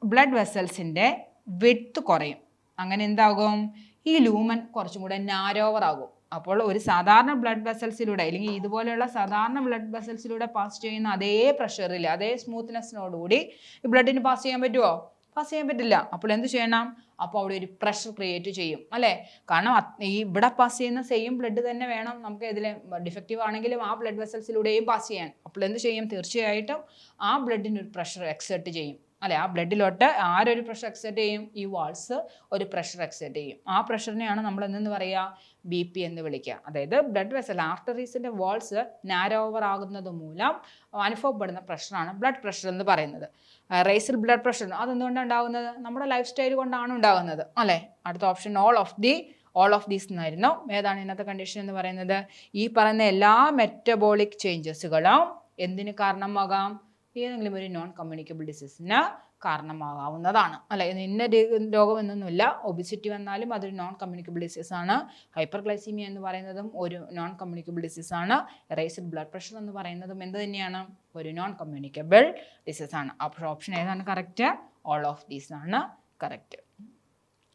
ബ്ലഡ് വെസൽസിന്റെ വിട്ത് കുറയും. അങ്ങനെ എന്താകും? ഈ ലൂമൻ കുറച്ചും കൂടെ നാരോവർ ആകും. അപ്പോൾ ഒരു സാധാരണ ബ്ലഡ് വെസൽസിലൂടെ അല്ലെങ്കിൽ ഇതുപോലെയുള്ള സാധാരണ ബ്ലഡ് വെസൽസിലൂടെ പാസ് ചെയ്യുന്ന അതേ പ്രഷറിൽ അതേ സ്മൂത്ത്നെസ്സിനോടുകൂടി ഈ ബ്ലഡിന് പാസ് ചെയ്യാൻ പറ്റുമോ പാസ് ചെയ്യാൻ പറ്റില്ല. അപ്പോൾ എന്ത് ചെയ്യണം? അപ്പോൾ അവിടെ ഒരു പ്രഷർ ക്രിയേറ്റ് ചെയ്യും അല്ലേ? കാരണം ഈ ഇവിടെ പാസ് ചെയ്യുന്ന സെയിം ബ്ലഡ് തന്നെ വേണം നമുക്ക് ഇതിൽ ഡിഫക്റ്റീവ് ആണെങ്കിലും ആ ബ്ലഡ് വെസൽസിലൂടെയും പാസ് ചെയ്യാൻ. അപ്പോൾ എന്ത് ചെയ്യും? തീർച്ചയായിട്ടും ആ ബ്ലഡിന് ഒരു പ്രഷർ എക്സേർട്ട് ചെയ്യും അല്ലെ? ആ ബ്ലഡിലോട്ട് ആരൊരു പ്രഷർ എക്സെർട്ട് ചെയ്യും? ഈ വാൾസ് ഒരു പ്രഷർ എക്സെർട്ട് ചെയ്യും. ആ പ്രഷറിനെയാണ് നമ്മൾ എന്തെന്ന് പറയുക? ബി പി എന്ന് വിളിക്കുക അതായത് ബ്ലഡ് വെസൽ ആർട്ടറീസിന്റെ വാൾസ് നാരോവർ ആകുന്നത് മൂലം അനുഭവപ്പെടുന്ന പ്രഷറാണ് ബ്ലഡ് പ്രഷർ എന്ന് പറയുന്നത്. റേസിൽ ബ്ലഡ് പ്രഷർ അതെന്തുകൊണ്ടാണ് ഉണ്ടാകുന്നത്? നമ്മുടെ ലൈഫ് സ്റ്റൈൽ കൊണ്ടാണ് ഉണ്ടാകുന്നത്. അല്ലേ? അടുത്ത option all of the all of these എന്നായിരുന്നു. ഏതാണ് ഇന്നത്തെ കണ്ടീഷൻ എന്ന് പറയുന്നത്? ഈ പറയുന്ന എല്ലാ മെറ്റബോളിക് ചേഞ്ചസുകളും എന്തിന് കാരണമാകാം? ഏതെങ്കിലും ഒരു നോൺ കമ്മ്യൂണിക്കബിൾ ഡിസീസിന് കാരണമാകാവുന്നതാണ്. അല്ലെ? ഇന്ന രോഗം എന്നൊന്നുമില്ല ഒബിസിറ്റി വന്നാലും അതൊരു നോൺ കമ്മ്യൂണിക്കബിൾ ഡിസീസ് ആണ്. ഹൈപ്പർ ഗ്ലൈസീമിയ എന്ന് പറയുന്നതും ഒരു നോൺ കമ്മ്യൂണിക്കബിൾ ഡിസീസ് ആണ്. റേസ്ഡ് ബ്ലഡ് പ്രഷർ എന്ന് പറയുന്നതും എന്ത് തന്നെയാണ്? ഒരു നോൺ കമ്മ്യൂണിക്കബിൾ ഡിസീസ് ആണ്. അപ്പോൾ ഓപ്ഷൻ ഏതാണ് കറക്റ്റ് ഓൾ ഓഫ് ദീസ് ആണ് കറക്റ്റ്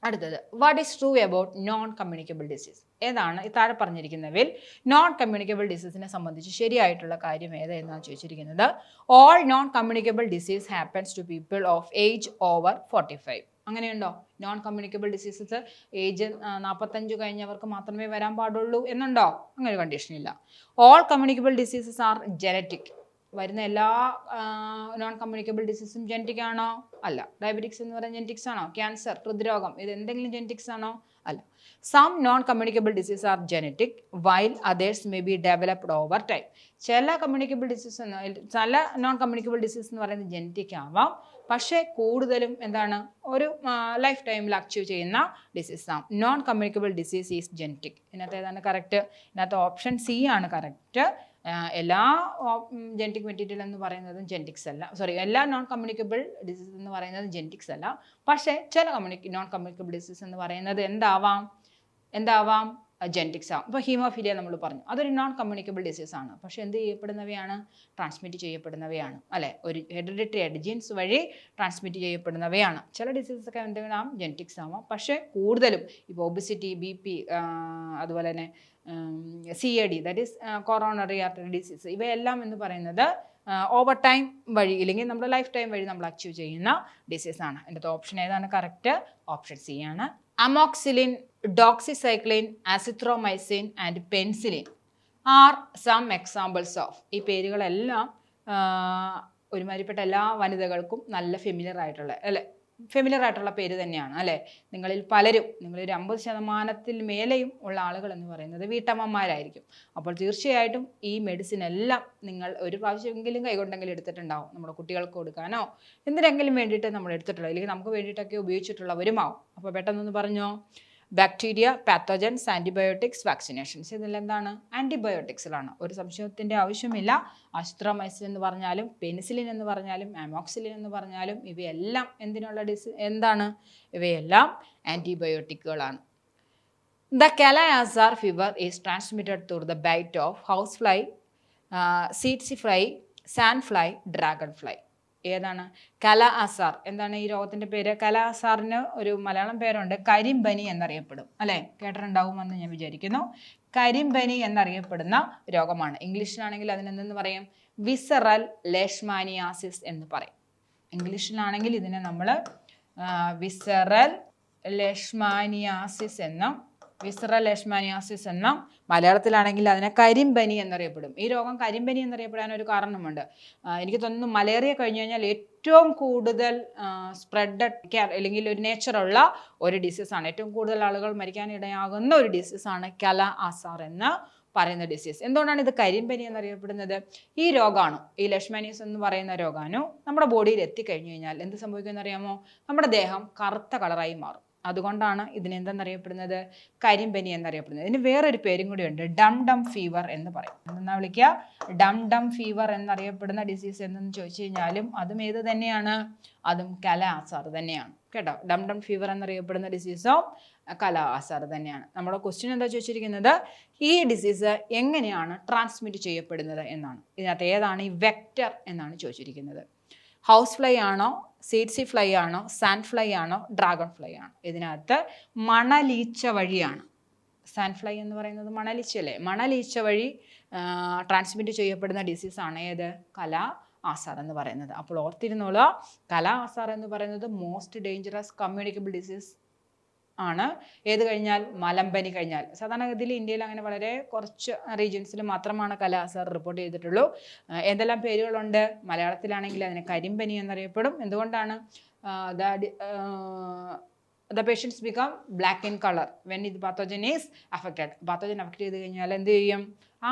അടുത്തത്. What is true about non communicable disease ഏതാണ് താഴെ പറഞ്ഞിരിക്കുന്നവയിൽ നോൺ കമ്മ്യൂണിക്കബിൾ ഡിസീസിനെ സംബന്ധിച്ച് ശരിയായിട്ടുള്ള കാര്യം ഏതെന്നാണ് ചോദിച്ചിരിക്കുന്നത്. All non communicable disease happens to people of age over forty five അങ്ങനെയുണ്ടോ? നോൺ കമ്മ്യൂണിക്കബിൾ ഡിസീസസ് ഏജ് നാൽപ്പത്തഞ്ച് കഴിഞ്ഞവർക്ക് മാത്രമേ വരാൻ പാടുള്ളൂ എന്നുണ്ടോ? അങ്ങനെ ഒരു കണ്ടീഷൻ ഇല്ല. All communicable diseases are genetic വരുന്ന എല്ലാ നോൺ കമ്മ്യൂണിക്കബിൾ ഡിസീസും ജെനറ്റിക് ആണോ? അല്ല. ഡയബറ്റിക്സ് എന്ന് പറയുന്നത് ജെനറ്റിക്സ് ആണോ? ക്യാൻസർ ഹൃദ്രോഗം ഇത് എന്തെങ്കിലും ജെനറ്റിക്സ് ആണോ? അല്ല. Some non communicable disease are genetic while others may be developed over time ചില കമ്മ്യൂണിക്കബിൾ ഡിസീസ് ചില നോൺ കമ്മ്യൂണിക്കബിൾ ഡിസീസ് എന്ന് പറയുന്നത് ജെനറ്റിക് ആവാം. പക്ഷേ കൂടുതലും എന്താണ്? ഒരു ലൈഫ് ടൈമിൽ അച്ചീവ് ചെയ്യുന്ന ഡിസീസ് ആണ്. Non communicable disease is genetic ഇതിനകത്ത് ഏതാണ് കറക്റ്റ് ഇതിനകത്ത് ഓപ്ഷൻ സി ആണ് കറക്റ്റ് എല്ലാ ജെനറ്റിക് മെറ്റീരിയൽ എന്ന് പറയുന്നതും ജെനറ്റിക്സ് അല്ല. സോറി എല്ലാ നോൺ കമ്മ്യൂണിക്കബിൾ ഡിസീസ് എന്ന് പറയുന്നത് ജെനറ്റിക്സ് അല്ല. പക്ഷേ ചില കമ്മ്യൂണിക്ക നോൺ കമ്മ്യൂണിക്കബിൾ ഡിസീസ് എന്ന് പറയുന്നത് എന്താവാം? എന്താവാം? ജെനറ്റിക്സ് ആവും ഇപ്പോൾ ഹീമോഫീലിയ നമ്മൾ പറഞ്ഞു. അതൊരു നോൺ കമ്മ്യൂണിക്കബിൾ ഡിസീസ് ആണ്. പക്ഷേ എന്ത് ചെയ്യപ്പെടുന്നവയാണ്? ട്രാൻസ്മിറ്റ് ചെയ്യപ്പെടുന്നവയാണ്. അല്ലെ? ഒരു ഹെറിഡിറ്ററി ആയിട്ട് ജീൻസ് വഴി ട്രാൻസ്മിറ്റ് ചെയ്യപ്പെടുന്നവയാണ്. ചില ഡിസീസസ് ഒക്കെ എന്തെങ്കിലും ജെനറ്റിക്സ് ആവാം. പക്ഷേ കൂടുതലും ഇപ്പോൾ ഒബിസിറ്റി ബി പി അതുപോലെ തന്നെ C A D that is coronary artery disease ഇവയെല്ലാം എന്ന് പറയുന്നത് ഓവർ ടൈം വഴി ഇല്ലെങ്കിൽ നമ്മുടെ ലൈഫ് ടൈം വഴി നമ്മൾ അച്ചീവ് ചെയ്യുന്ന ഡിസീസ് ആണ്. എന്റെ ഓപ്ഷൻ ഏതാണ്? കറക്റ്റ് ഓപ്ഷൻ സി ആണ്. Amoxicillin doxycycline azithromycin and penicillin. Are some examples of ഈ പേരുകളെല്ലാം ഒരുമാതിരിപ്പെട്ട എല്ലാ വനിതകൾക്കും നല്ല ഫെമിലിയർ ആയിട്ടുള്ള അല്ലെ? ഫെമിലിയർ ആയിട്ടുള്ള പേര് തന്നെയാണ് അല്ലേ? നിങ്ങളിൽ പലരും നിങ്ങളൊരു അമ്പത് ശതമാനത്തിൽ മേലെയും ഉള്ള ആളുകൾ എന്ന് പറയുന്നത് വീട്ടമ്മമാരായിരിക്കും. അപ്പോൾ തീർച്ചയായിട്ടും ഈ മെഡിസിൻ എല്ലാം നിങ്ങൾ ഒരു പ്രാവശ്യമെങ്കിലും കൈകൊണ്ടെങ്കിലും എടുത്തിട്ടുണ്ടാവും. നമ്മുടെ കുട്ടികൾക്ക് കൊടുക്കാനോ എന്തിനെങ്കിലും വേണ്ടിയിട്ട് നമ്മൾ എടുത്തിട്ടുള്ളൂ അല്ലെങ്കിൽ നമുക്ക് വേണ്ടിയിട്ടൊക്കെ ഉപയോഗിച്ചിട്ടുള്ളവരുമാവും. അപ്പോൾ പെട്ടെന്നൊന്ന് പറഞ്ഞോ? ബാക്ടീരിയ പാത്തോജൻസ് ആന്റിബയോട്ടിക്സ് വാക്സിനേഷൻസ് ഇതെല്ലാം എന്താണ് ആന്റിബയോട്ടിക്സിലാണ് ഒരു സംശയത്തിന്റെ ആവശ്യമില്ല. അസ്ത്രോമൈസിൻ എന്ന് പറഞ്ഞാലും പെനിസിലിൻ എന്ന് പറഞ്ഞാലും ആമോക്സിലിൻ എന്ന് പറഞ്ഞാലും ഇവയെല്ലാം എന്തിനുള്ള ഡിസ് എന്താണ്? ഇവയെല്ലാം ആന്റിബയോട്ടിക്കുകളാണ് the kala azar fever is transmitted through the bite of house fly tsetse fly sand fly dragon dragonfly. ഏതാണ്? കല അസാർ എന്താണ് ഈ രോഗത്തിന്റെ പേര്? കല അസാറിന് ഒരു മലയാളം പേരുണ്ട്. കരിമ്പനി എന്നറിയപ്പെടും. അല്ലെ? കേട്ടിട്ടുണ്ടാവുമെന്ന് ഞാൻ വിചാരിക്കുന്നു. കരിമ്പനി എന്നറിയപ്പെടുന്ന രോഗമാണ്. ഇംഗ്ലീഷിലാണെങ്കിൽ അതിനെന്തെന്ന് പറയും? വിസറൽ ലേഷ്മാനിയാസിസ് എന്ന് പറയും. ഇംഗ്ലീഷിലാണെങ്കിൽ ഇതിനെ നമ്മൾ വിസറൽ ലേഷ്മാനിയാസിസ് എന്നും വിസറൽ ലെഷ്മാനിയാസിസ് എന്ന മലയാളത്തിലാണെങ്കിൽ അതിനെ കരിമ്പനി എന്നറിയപ്പെടും. ഈ രോഗം കരിമ്പനി എന്നറിയപ്പെടാൻ ഒരു കാരണമുണ്ട്. എനിക്ക് തോന്നുന്നു മലേറിയ കഴിഞ്ഞു കഴിഞ്ഞാൽ ഏറ്റവും കൂടുതൽ സ്പ്രെഡ് അല്ലെങ്കിൽ ഒരു നേച്ചറുള്ള ഒരു ഡിസീസാണ് ഏറ്റവും കൂടുതൽ ആളുകൾ മരിക്കാൻ ഇടയാകുന്ന ഒരു ഡിസീസാണ് കല ആസാർ എന്ന് പറയുന്ന ഡിസീസ് എന്തുകൊണ്ടാണ് ഇത് കരിമ്പനി എന്നറിയപ്പെടുന്നത്? ഈ രോഗാണു ഈ ലഷ്മാനീസ് എന്ന് പറയുന്ന രോഗാണു നമ്മുടെ ബോഡിയിൽ എത്തിക്കഴിഞ്ഞു കഴിഞ്ഞാൽ എന്ത് സംഭവിക്കുമെന്ന് അറിയാമോ? നമ്മുടെ ദേഹം കറുത്ത കളറായി മാറും. അതുകൊണ്ടാണ് ഇതിനെന്തെന്നറിയപ്പെടുന്നത് കരിമ്പനി എന്നറിയപ്പെടുന്നത്. ഇതിന് വേറൊരു പേരും കൂടി ഉണ്ട്. ഡം ഡം ഫീവർ എന്ന് പറയും. എന്തെന്നാ വിളിക്കുക? ഡം ഡം ഫീവർ എന്നറിയപ്പെടുന്ന ഡിസീസ് എന്തെന്ന് ചോദിച്ചു കഴിഞ്ഞാലും അതും ഏത് തന്നെയാണ്? അതും കല ആസാർ തന്നെയാണ്. കേട്ടോ? ഡം ഡം ഫീവർ എന്നറിയപ്പെടുന്ന ഡിസീസോ കല ആസാർ തന്നെയാണ്. നമ്മുടെ ക്വസ്റ്റ്യൻ എന്താ ചോദിച്ചിരിക്കുന്നത്? ഈ ഡിസീസ് എങ്ങനെയാണ് ട്രാൻസ്മിറ്റ് ചെയ്യപ്പെടുന്നത് എന്നാണ്. ഇതിനകത്ത് ഏതാണ്? ഈ വെക്റ്റർ എന്നാണ് ചോദിച്ചിരിക്കുന്നത്. ഹൗസ് ഫ്ലൈ ആണോ സീഡ്സി ഫ്ലൈ ആണോ സാൻഡ് ഫ്ലൈ ആണോ ഡ്രാഗൺ ഫ്ലൈ ആണോ? ഇതിനകത്ത് മണലീച്ച വഴിയാണ്. സാൻഡ് ഫ്ലൈ എന്ന് പറയുന്നത് മണലീച്ചയല്ലേ മണലീച്ച വഴി ട്രാൻസ്മിറ്റ് ചെയ്യപ്പെടുന്ന ഡിസീസാണ് ഏത്? കല ആസാർ എന്ന് പറയുന്നത്. അപ്പോൾ ഓർത്തിരുന്നോളൂ കല ആസാർ എന്ന് പറയുന്നത് മോസ്റ്റ് ഡേഞ്ചറസ് കമ്മ്യൂണിക്കബിൾ ഡിസീസ് ആണ്. ഏത് കഴിഞ്ഞാൽ മലമ്പനി കഴിഞ്ഞാൽ. സാധാരണഗതിയിൽ ഇന്ത്യയിൽ അങ്ങനെ വളരെ കുറച്ച് റീജിയൻസിൽ മാത്രമാണ് കലാസർ റിപ്പോർട്ട് ചെയ്തിട്ടുള്ളൂ. എന്തെല്ലാം പേരുകളുണ്ട്? മലയാളത്തിലാണെങ്കിൽ അതിന് കരിമ്പനി എന്നറിയപ്പെടും. എന്തുകൊണ്ടാണ്? The patients become black in colour. When ഇത് pathogen is affected. Pathogen affect ചെയ്ത് കഴിഞ്ഞാൽ എന്ത് ചെയ്യും? ആ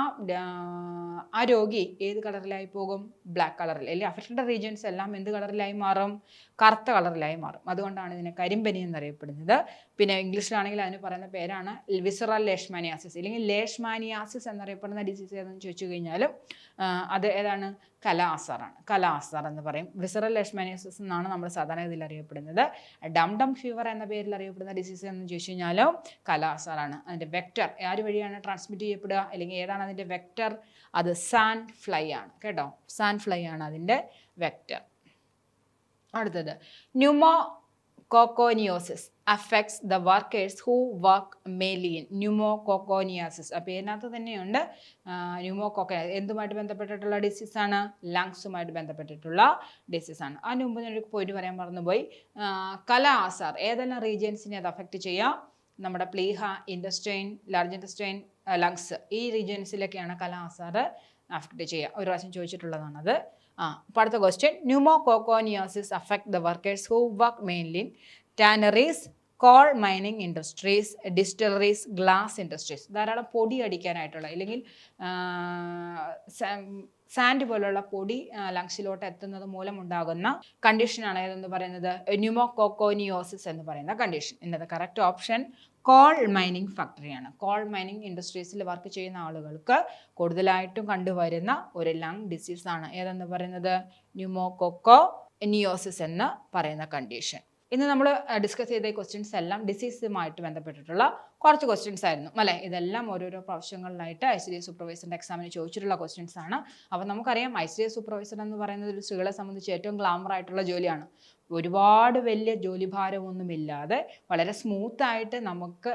ആ രോഗി ഏത് കളറിലായി പോകും? ബ്ലാക്ക് കളറിൽ അല്ലെങ്കിൽ അഫക്റ്റഡ് റീജിയൻസ് എല്ലാം എന്ത് കളറിലായി മാറും? കറുത്ത കളറിലായി മാറും. അതുകൊണ്ടാണ് ഇതിനെ കരിമ്പനി എന്നറിയപ്പെടുന്നത്. പിന്നെ ഇംഗ്ലീഷിലാണെങ്കിൽ അതിന് പറയുന്ന പേരാണ് വിസറൽ ലേഷ്മാനിയാസിസ് അല്ലെങ്കിൽ ലേഷ്മാനിയാസിസ് എന്നറിയപ്പെടുന്ന ഡിസീസ് ഏതെന്ന് ചോദിച്ചു കഴിഞ്ഞാലും അത് ഏതാണ്? കല കലാസർ എന്ന് പറയും. വിസറൽ ലക്ഷ്മാനിയോസിസ് എന്നാണ് നമ്മൾ സാധാരണ ഇതിൽ അറിയപ്പെടുന്നത്. ഡം ഡം ഫീവർ എന്ന പേരിൽ അറിയപ്പെടുന്ന ഡിസീസ് എന്ന് ചോദിച്ചു കഴിഞ്ഞാലോ കലാസറാണ് അതിന്റെ വെക്റ്റർ ആര് വഴിയാണ് ട്രാൻസ്മിറ്റ് ചെയ്യപ്പെടുക? അല്ലെങ്കിൽ ഏതാണ് അതിന്റെ വെക്റ്റർ അത് സാൻഡ് ഫ്ലൈ ആണ്. കേട്ടോ? സാൻഡ് ഫ്ലൈ ആണ് അതിന്റെ വെക്റ്റർ അടുത്തത്. Pneumoconiosis affects the workers who work mainly in pneumoconiosis അപ്പോൾ ഇതിനകത്ത് തന്നെയുണ്ട് ന്യൂമോ കോക്കോ എന്തുമായിട്ട് ബന്ധപ്പെട്ടിട്ടുള്ള ഡിസീസാണ് ലങ്സുമായിട്ട് ബന്ധപ്പെട്ടിട്ടുള്ള ഡിസീസാണ് അതിന് മുമ്പ് ഞാനൊരു പോയിന്റ് പറയാൻ മറന്നുപോയി. കല ആസാർ ഏതെല്ലാം റീജിയൻസിനെ അത് അഫക്റ്റ് ചെയ്യാം? നമ്മുടെ പ്ലീഹ ഇൻഡസ്റ്റൈൻ ലാർജ് ഇൻഡസ്റ്റൈൻ ലങ്സ് ഈ റീജിയൻസിലൊക്കെയാണ് കല ആസാർ അഫക്റ്റ് ചെയ്യുക ഒരു പ്രാവശ്യം ചോദിച്ചിട്ടുള്ളതാണത്. ആ അപ്പോൾ അടുത്ത question pneumoconiosis affect the workers who work mainly in tanneries coal mining industries distilleries glass industries ധാരാളം പൊടി അടിക്കാനായിട്ടുള്ള അല്ലെങ്കിൽ സാൻഡ് പോലുള്ള പൊടി ലങ്സിലോട്ട് എത്തുന്നത് മൂലമുണ്ടാകുന്ന കണ്ടീഷനാണ് ഏതെന്ന് പറയുന്നത്? ന്യൂമോകോക്കോനിയോസിസ് എന്ന് പറയുന്ന കണ്ടീഷൻ ഇന്നത്തെ കറക്റ്റ് ഓപ്ഷൻ കോൾ മൈനിങ് ഫാക്ടറിയാണ് കോൾ മൈനിങ് ഇൻഡസ്ട്രീസിൽ വർക്ക് ചെയ്യുന്ന ആളുകൾക്ക് കൂടുതലായിട്ടും കണ്ടുവരുന്ന ഒരു ലങ് ഡിസീസ് ആണ്. ഏതെന്ന് പറയുന്നത്? ന്യൂമോകോക്കോ നിയോസിസ് എന്ന് പറയുന്ന കണ്ടീഷൻ ഇന്ന് നമ്മൾ ഡിസ്കസ് ചെയ്ത ക്വസ്റ്റ്യൻസ് എല്ലാം ഡിസീസുമായിട്ട് ബന്ധപ്പെട്ടിട്ടുള്ള കുറച്ച് ക്വസ്റ്റ്യൻസ് ആയിരുന്നു. അല്ലേ? ഇതെല്ലാം ഓരോരോ പ്രാവശ്യങ്ങളിലായിട്ട് ഐ സി ഡി സൂപ്പർവൈസറിന്റെ എക്സാമിന് ചോദിച്ചിട്ടുള്ള ക്വസ്റ്റ്യൻസ് ആണ്. അപ്പോൾ നമുക്കറിയാം ഐ സി ഡി സൂപ്പർവൈസർ എന്ന് പറയുന്നത് ഒരു സ്ത്രീകളെ സംബന്ധിച്ച് ഏറ്റവും ഗ്ലാമർ ആയിട്ടുള്ള ജോലിയാണ്. ഒരുപാട് വലിയ ജോലിഭാരമൊന്നുമില്ലാതെ വളരെ സ്മൂത്ത് ആയിട്ട് നമുക്ക്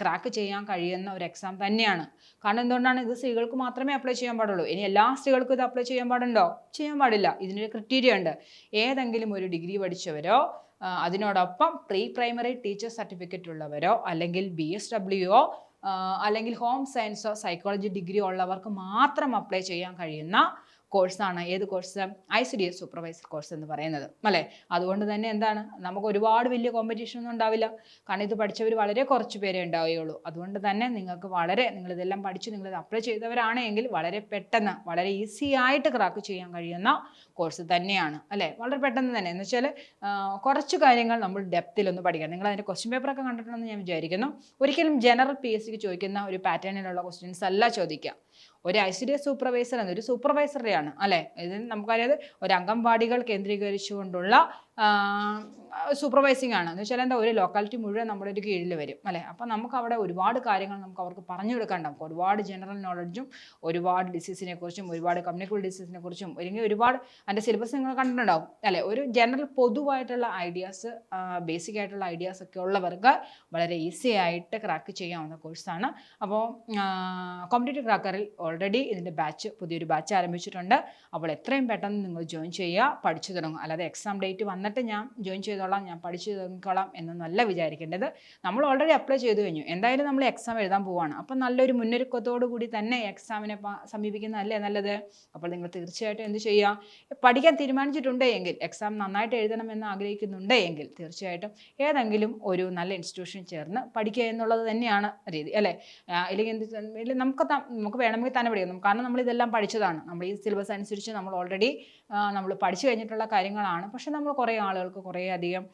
ക്രാക്ക് ചെയ്യാൻ കഴിയുന്ന ഒരു എക്സാം തന്നെയാണ്. കാരണം എന്തുകൊണ്ടാണ് ഇത് സ്ത്രീകൾക്ക് മാത്രമേ അപ്ലൈ ചെയ്യാൻ പാടുള്ളൂ? ഇനി എല്ലാ സ്ത്രീകൾക്കും ഇത് അപ്ലൈ ചെയ്യാൻ പാടുണ്ടോ? ചെയ്യാൻ പാടില്ല. ഇതിനൊരു ക്രിറ്റീരിയ ഉണ്ട്. ഏതെങ്കിലും ഒരു ഡിഗ്രി പഠിച്ചവരോ അതിനോടൊപ്പം പ്രീ പ്രൈമറി ടീച്ചർ സർട്ടിഫിക്കറ്റ് ഉള്ളവരോ അല്ലെങ്കിൽ ബി എസ് ഡബ്ല്യുഒ അല്ലെങ്കിൽ ഹോം സയൻസോ സൈക്കോളജി ഡിഗ്രി ഉള്ളവർക്ക് മാത്രം അപ്ലൈ ചെയ്യാൻ കഴിയുന്ന കോഴ്സാണ് ഏത് course I C D S supervisor course എന്ന് പറയുന്നത്. അല്ലേ? അതുകൊണ്ട് തന്നെ എന്താണ്? നമുക്ക് ഒരുപാട് വലിയ കോമ്പറ്റീഷൻ ഒന്നും ഉണ്ടാവില്ല. കാരണം ഇത് പഠിച്ചവർ വളരെ കുറച്ച് പേരേ ഉണ്ടാവുകയുള്ളൂ. അതുകൊണ്ട് തന്നെ നിങ്ങൾക്ക് വളരെ നിങ്ങൾ ഇതെല്ലാം പഠിച്ച് നിങ്ങളിത് അപ്ലൈ ചെയ്തവരാണെങ്കിൽ വളരെ പെട്ടെന്ന് വളരെ ഈസി ആയിട്ട് ക്രാക്ക് ചെയ്യാൻ കഴിയുന്ന കോഴ്സ് തന്നെയാണ്. അല്ലേ? വളരെ പെട്ടെന്ന് തന്നെ. എന്ന് വെച്ചാൽ കുറച്ച് കാര്യങ്ങൾ നമ്മൾ ഡെപ്തിൽ ഒന്ന് പഠിക്കണം. നിങ്ങൾ അതിന്റെ ക്വസ്റ്റ്യൻ പേപ്പറൊക്കെ കണ്ടിട്ടുണ്ടെന്ന് ഞാൻ വിചാരിക്കുന്നു. ഒരിക്കലും ജനറൽ പി എസ് സിക്ക് ചോദിക്കുന്ന ഒരു പാറ്റേണിലുള്ള ക്വസ്റ്റ്യൻസ് അല്ല ചോദിക്കുക. ഒരു ഐശ്വര്യ സൂപ്പർവൈസർ എന്നൊരു സൂപ്പർവൈസറുടെയാണ് അല്ലേ? ഇതിന് നമുക്കറിയാതെ ഒരു അംഗൻവാടികൾ കേന്ദ്രീകരിച്ചുകൊണ്ടുള്ള സൂപ്പർവൈസിങ് ആണ്. എന്ന് വെച്ചാൽ എന്താ ഒരു ലോക്കാലിറ്റി മുഴുവൻ നമ്മുടെ ഒരു കീഴിൽ വരും അല്ലേ? അപ്പോൾ നമുക്ക് അവിടെ ഒരുപാട് കാര്യങ്ങൾ നമുക്ക് അവർക്ക് പറഞ്ഞു കൊടുക്കാണ്ടാവും ഒരുപാട് ജനറൽ നോളജും ഒരുപാട് ഡിസീസിനെ കുറിച്ചും ഒരുപാട് കമ്മ്യൂണിക്കബിൾ ഡിസീസിനെ കുറിച്ചും അല്ലെങ്കിൽ ഒരുപാട് അതിന്റെ സിലബസ് നിങ്ങൾ കണ്ടിട്ടുണ്ടാവും അല്ലേ? ഒരു ജനറൽ പൊതുവായിട്ടുള്ള ഐഡിയാസ് ബേസിക് ആയിട്ടുള്ള ഐഡിയാസ് ഒക്കെ ഉള്ളവർക്ക് വളരെ ഈസി ആയിട്ട് ക്രാക്ക് ചെയ്യാവുന്ന കോഴ്സാണ് അപ്പോൾ കോമ്പറ്റേറ്റീവ് ക്രാക്കറിൽ ഓൾറെഡി ഇതിന്റെ ബാച്ച് പുതിയൊരു ബാച്ച് ആരംഭിച്ചിട്ടുണ്ട്. അപ്പോൾ എത്രയും പെട്ടെന്ന് നിങ്ങൾ ജോയിൻ ചെയ്യുക പഠിച്ചു തുടങ്ങും അല്ലാതെ എക്സാം ഡേറ്റ് വന്നിട്ട് ഞാൻ ജോയിൻ ചെയ്തോളാം ഞാൻ പഠിച്ചു തീർക്കോളാം എന്നൊന്നല്ല വിചാരിക്കേണ്ടത്. നമ്മൾ ഓൾറെഡി അപ്ലൈ ചെയ്തു കഴിഞ്ഞു. എന്തായാലും നമ്മൾ എക്സാം എഴുതാൻ പോവാണ്. അപ്പം നല്ലൊരു മുന്നൊരുക്കത്തോടു കൂടി തന്നെ എക്സാമിനെ സമീപിക്കുന്നതല്ലേ നല്ലത്? അപ്പോൾ നിങ്ങൾ തീർച്ചയായിട്ടും എന്ത് ചെയ്യുക? പഠിക്കാൻ തീരുമാനിച്ചിട്ടുണ്ട് എങ്കിൽ എക്സാം നന്നായിട്ട് എഴുതണമെന്ന് ആഗ്രഹിക്കുന്നുണ്ട് എങ്കിൽ തീർച്ചയായിട്ടും ഏതെങ്കിലും ഒരു നല്ല ഇൻസ്റ്റിറ്റ്യൂഷൻ ചേർന്ന് പഠിക്കുക എന്നുള്ളത് തന്നെയാണ് രീതി അല്ലേ? ഇല്ലെങ്കിൽ എന്ത് നമുക്ക് നമുക്ക് വേണമെങ്കിൽ തന്നെ പഠിക്കാം. കാരണം നമ്മൾ ഇതെല്ലാം പഠിച്ചതാണ്. നമ്മൾ ഈ സിലബസ് അനുസരിച്ച് നമ്മൾ ഓൾറെഡി നമ്മൾ പഠിച്ചു കഴിഞ്ഞിട്ടുള്ള കാര്യങ്ങളാണ്. പക്ഷെ നമ്മൾ കുറേ ആളുകൾക്ക് കുറേ അധികം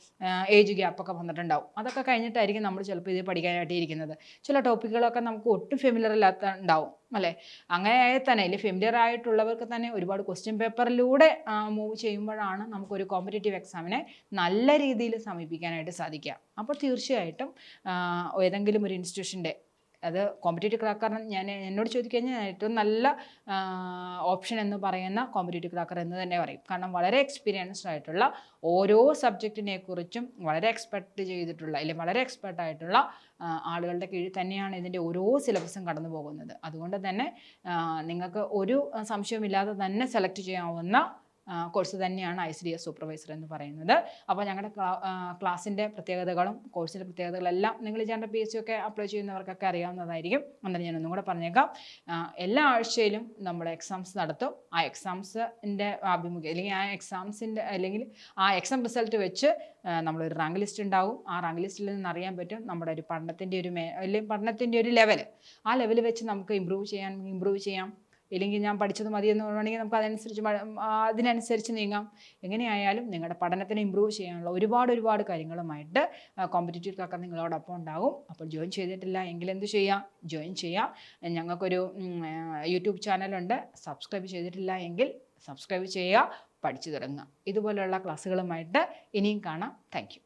ഏജ് ഗ്യാപ്പ് ഒക്കെ വന്നിട്ടുണ്ടാവും. അതൊക്കെ കഴിഞ്ഞിട്ടായിരിക്കും നമ്മൾ ചിലപ്പോൾ ഇത് പഠിക്കാനായിട്ട് ഇരിക്കുന്നത്. ചില ടോപ്പിക്കുകളൊക്കെ നമുക്ക് ഒട്ടും ഫെമിലർ ഇല്ലാത്ത ഉണ്ടാവും അല്ലേ? അങ്ങനെ ആയാൽ തന്നെ അല്ലെങ്കിൽ ഫെമിലിയർ ആയിട്ടുള്ളവർക്ക് തന്നെ ഒരുപാട് ക്വസ്റ്റ്യൻ പേപ്പറിലൂടെ മൂവ് ചെയ്യുമ്പോഴാണ് നമുക്കൊരു കോമ്പറ്റേറ്റീവ് എക്സാമിനെ നല്ല രീതിയിൽ സമീപിക്കാനായിട്ട് സാധിക്കുക. അപ്പോൾ തീർച്ചയായിട്ടും ഏതെങ്കിലും ഒരു ഇൻസ്റ്റിറ്റ്യൂഷന്റെ അത് കോമ്പറ്റേറ്റീവ് ക്രാക്കർ ഞാൻ എന്നോട് ചോദിക്കഴിഞ്ഞാൽ ഏറ്റവും നല്ല ഓപ്ഷൻ എന്ന് പറയുന്ന കോമ്പറ്റേറ്റീവ് ക്രാക്കർ എന്ന് തന്നെ പറയും. കാരണം വളരെ എക്സ്പീരിയൻസ്ഡ് ആയിട്ടുള്ള ഓരോ സബ്ജക്റ്റിനെ കുറിച്ചും വളരെ എക്സ്പെക്ട് ചെയ്തിട്ടുള്ള അല്ലെങ്കിൽ വളരെ എക്സ്പെർട്ട് ആയിട്ടുള്ള ആളുകളുടെ കീഴിൽ തന്നെയാണ് ഇതിന്റെ ഓരോ സിലബസും കടന്നു പോകുന്നത്. അതുകൊണ്ട് തന്നെ നിങ്ങൾക്ക് ഒരു സംശയവുമില്ലാതെ തന്നെ സെലക്ട് ചെയ്യാവുന്ന കോഴ്സ് തന്നെയാണ് I C D S supervisor എന്ന് പറയുന്നത്. അപ്പോൾ ഞങ്ങളുടെ ക്ലാസ്സിന്റെ പ്രത്യേകതകളും കോഴ്സിന്റെ പ്രത്യേകതകളെല്ലാം നിങ്ങൾ ജനറൽ പി സി ഒക്കെ അപ്ലൈ ചെയ്യുന്നവർക്കൊക്കെ അറിയാവുന്നതായിരിക്കും. അന്നേരം ഞാൻ ഒന്നും കൂടെ പറഞ്ഞേക്കാം എല്ലാ ആഴ്ചയിലും നമ്മൾ എക്സാംസ് നടത്തും. ആ എക്സാംസിന്റെ ആഭിമുഖ്യം അല്ലെങ്കിൽ ആ എക്സാംസിന്റെ അല്ലെങ്കിൽ ആ എക്സാം റിസൾട്ട് വെച്ച് നമ്മളൊരു റാങ്ക് ലിസ്റ്റ് ഉണ്ടാവും. ആ റാങ്ക് ലിസ്റ്റിൽ നിന്ന് അറിയാൻ പറ്റും നമ്മുടെ ഒരു പഠനത്തിന്റെ ഒരു മേ അല്ലെങ്കിൽ പഠനത്തിന്റെ ഒരു ലെവൽ ആ ലെവൽ വെച്ച് നമുക്ക് ഇമ്പ്രൂവ് ചെയ്യാൻ ഇമ്പ്രൂവ് ചെയ്യാം. ഇല്ലെങ്കിൽ ഞാൻ പഠിച്ചത് മതി എന്ന് പറയുകയാണെങ്കിൽ നമുക്ക് അതനുസരിച്ച് അതിനനുസരിച്ച് നീങ്ങാം. എങ്ങനെയായാലും നിങ്ങളുടെ പഠനത്തിനെ ഇമ്പ്രൂവ് ചെയ്യാനുള്ള ഒരുപാട് ഒരുപാട് കാര്യങ്ങളുമായിട്ട് കോമ്പറ്റേറ്റീവ് ഒക്കെ നിങ്ങളോടൊപ്പം ഉണ്ടാകും അപ്പോൾ ജോയിൻ ചെയ്തിട്ടില്ല എങ്കിൽ എന്ത് ചെയ്യാം? ജോയിൻ ചെയ്യാം. ഞങ്ങൾക്കൊരു യൂട്യൂബ് ചാനലുണ്ട് സബ്സ്ക്രൈബ് ചെയ്തിട്ടില്ല എങ്കിൽ സബ്സ്ക്രൈബ് ചെയ്യുക. പഠിച്ചു തുടങ്ങുക. ഇതുപോലെയുള്ള ക്ലാസ്സുകളുമായിട്ട് ഇനിയും കാണാം. താങ്ക്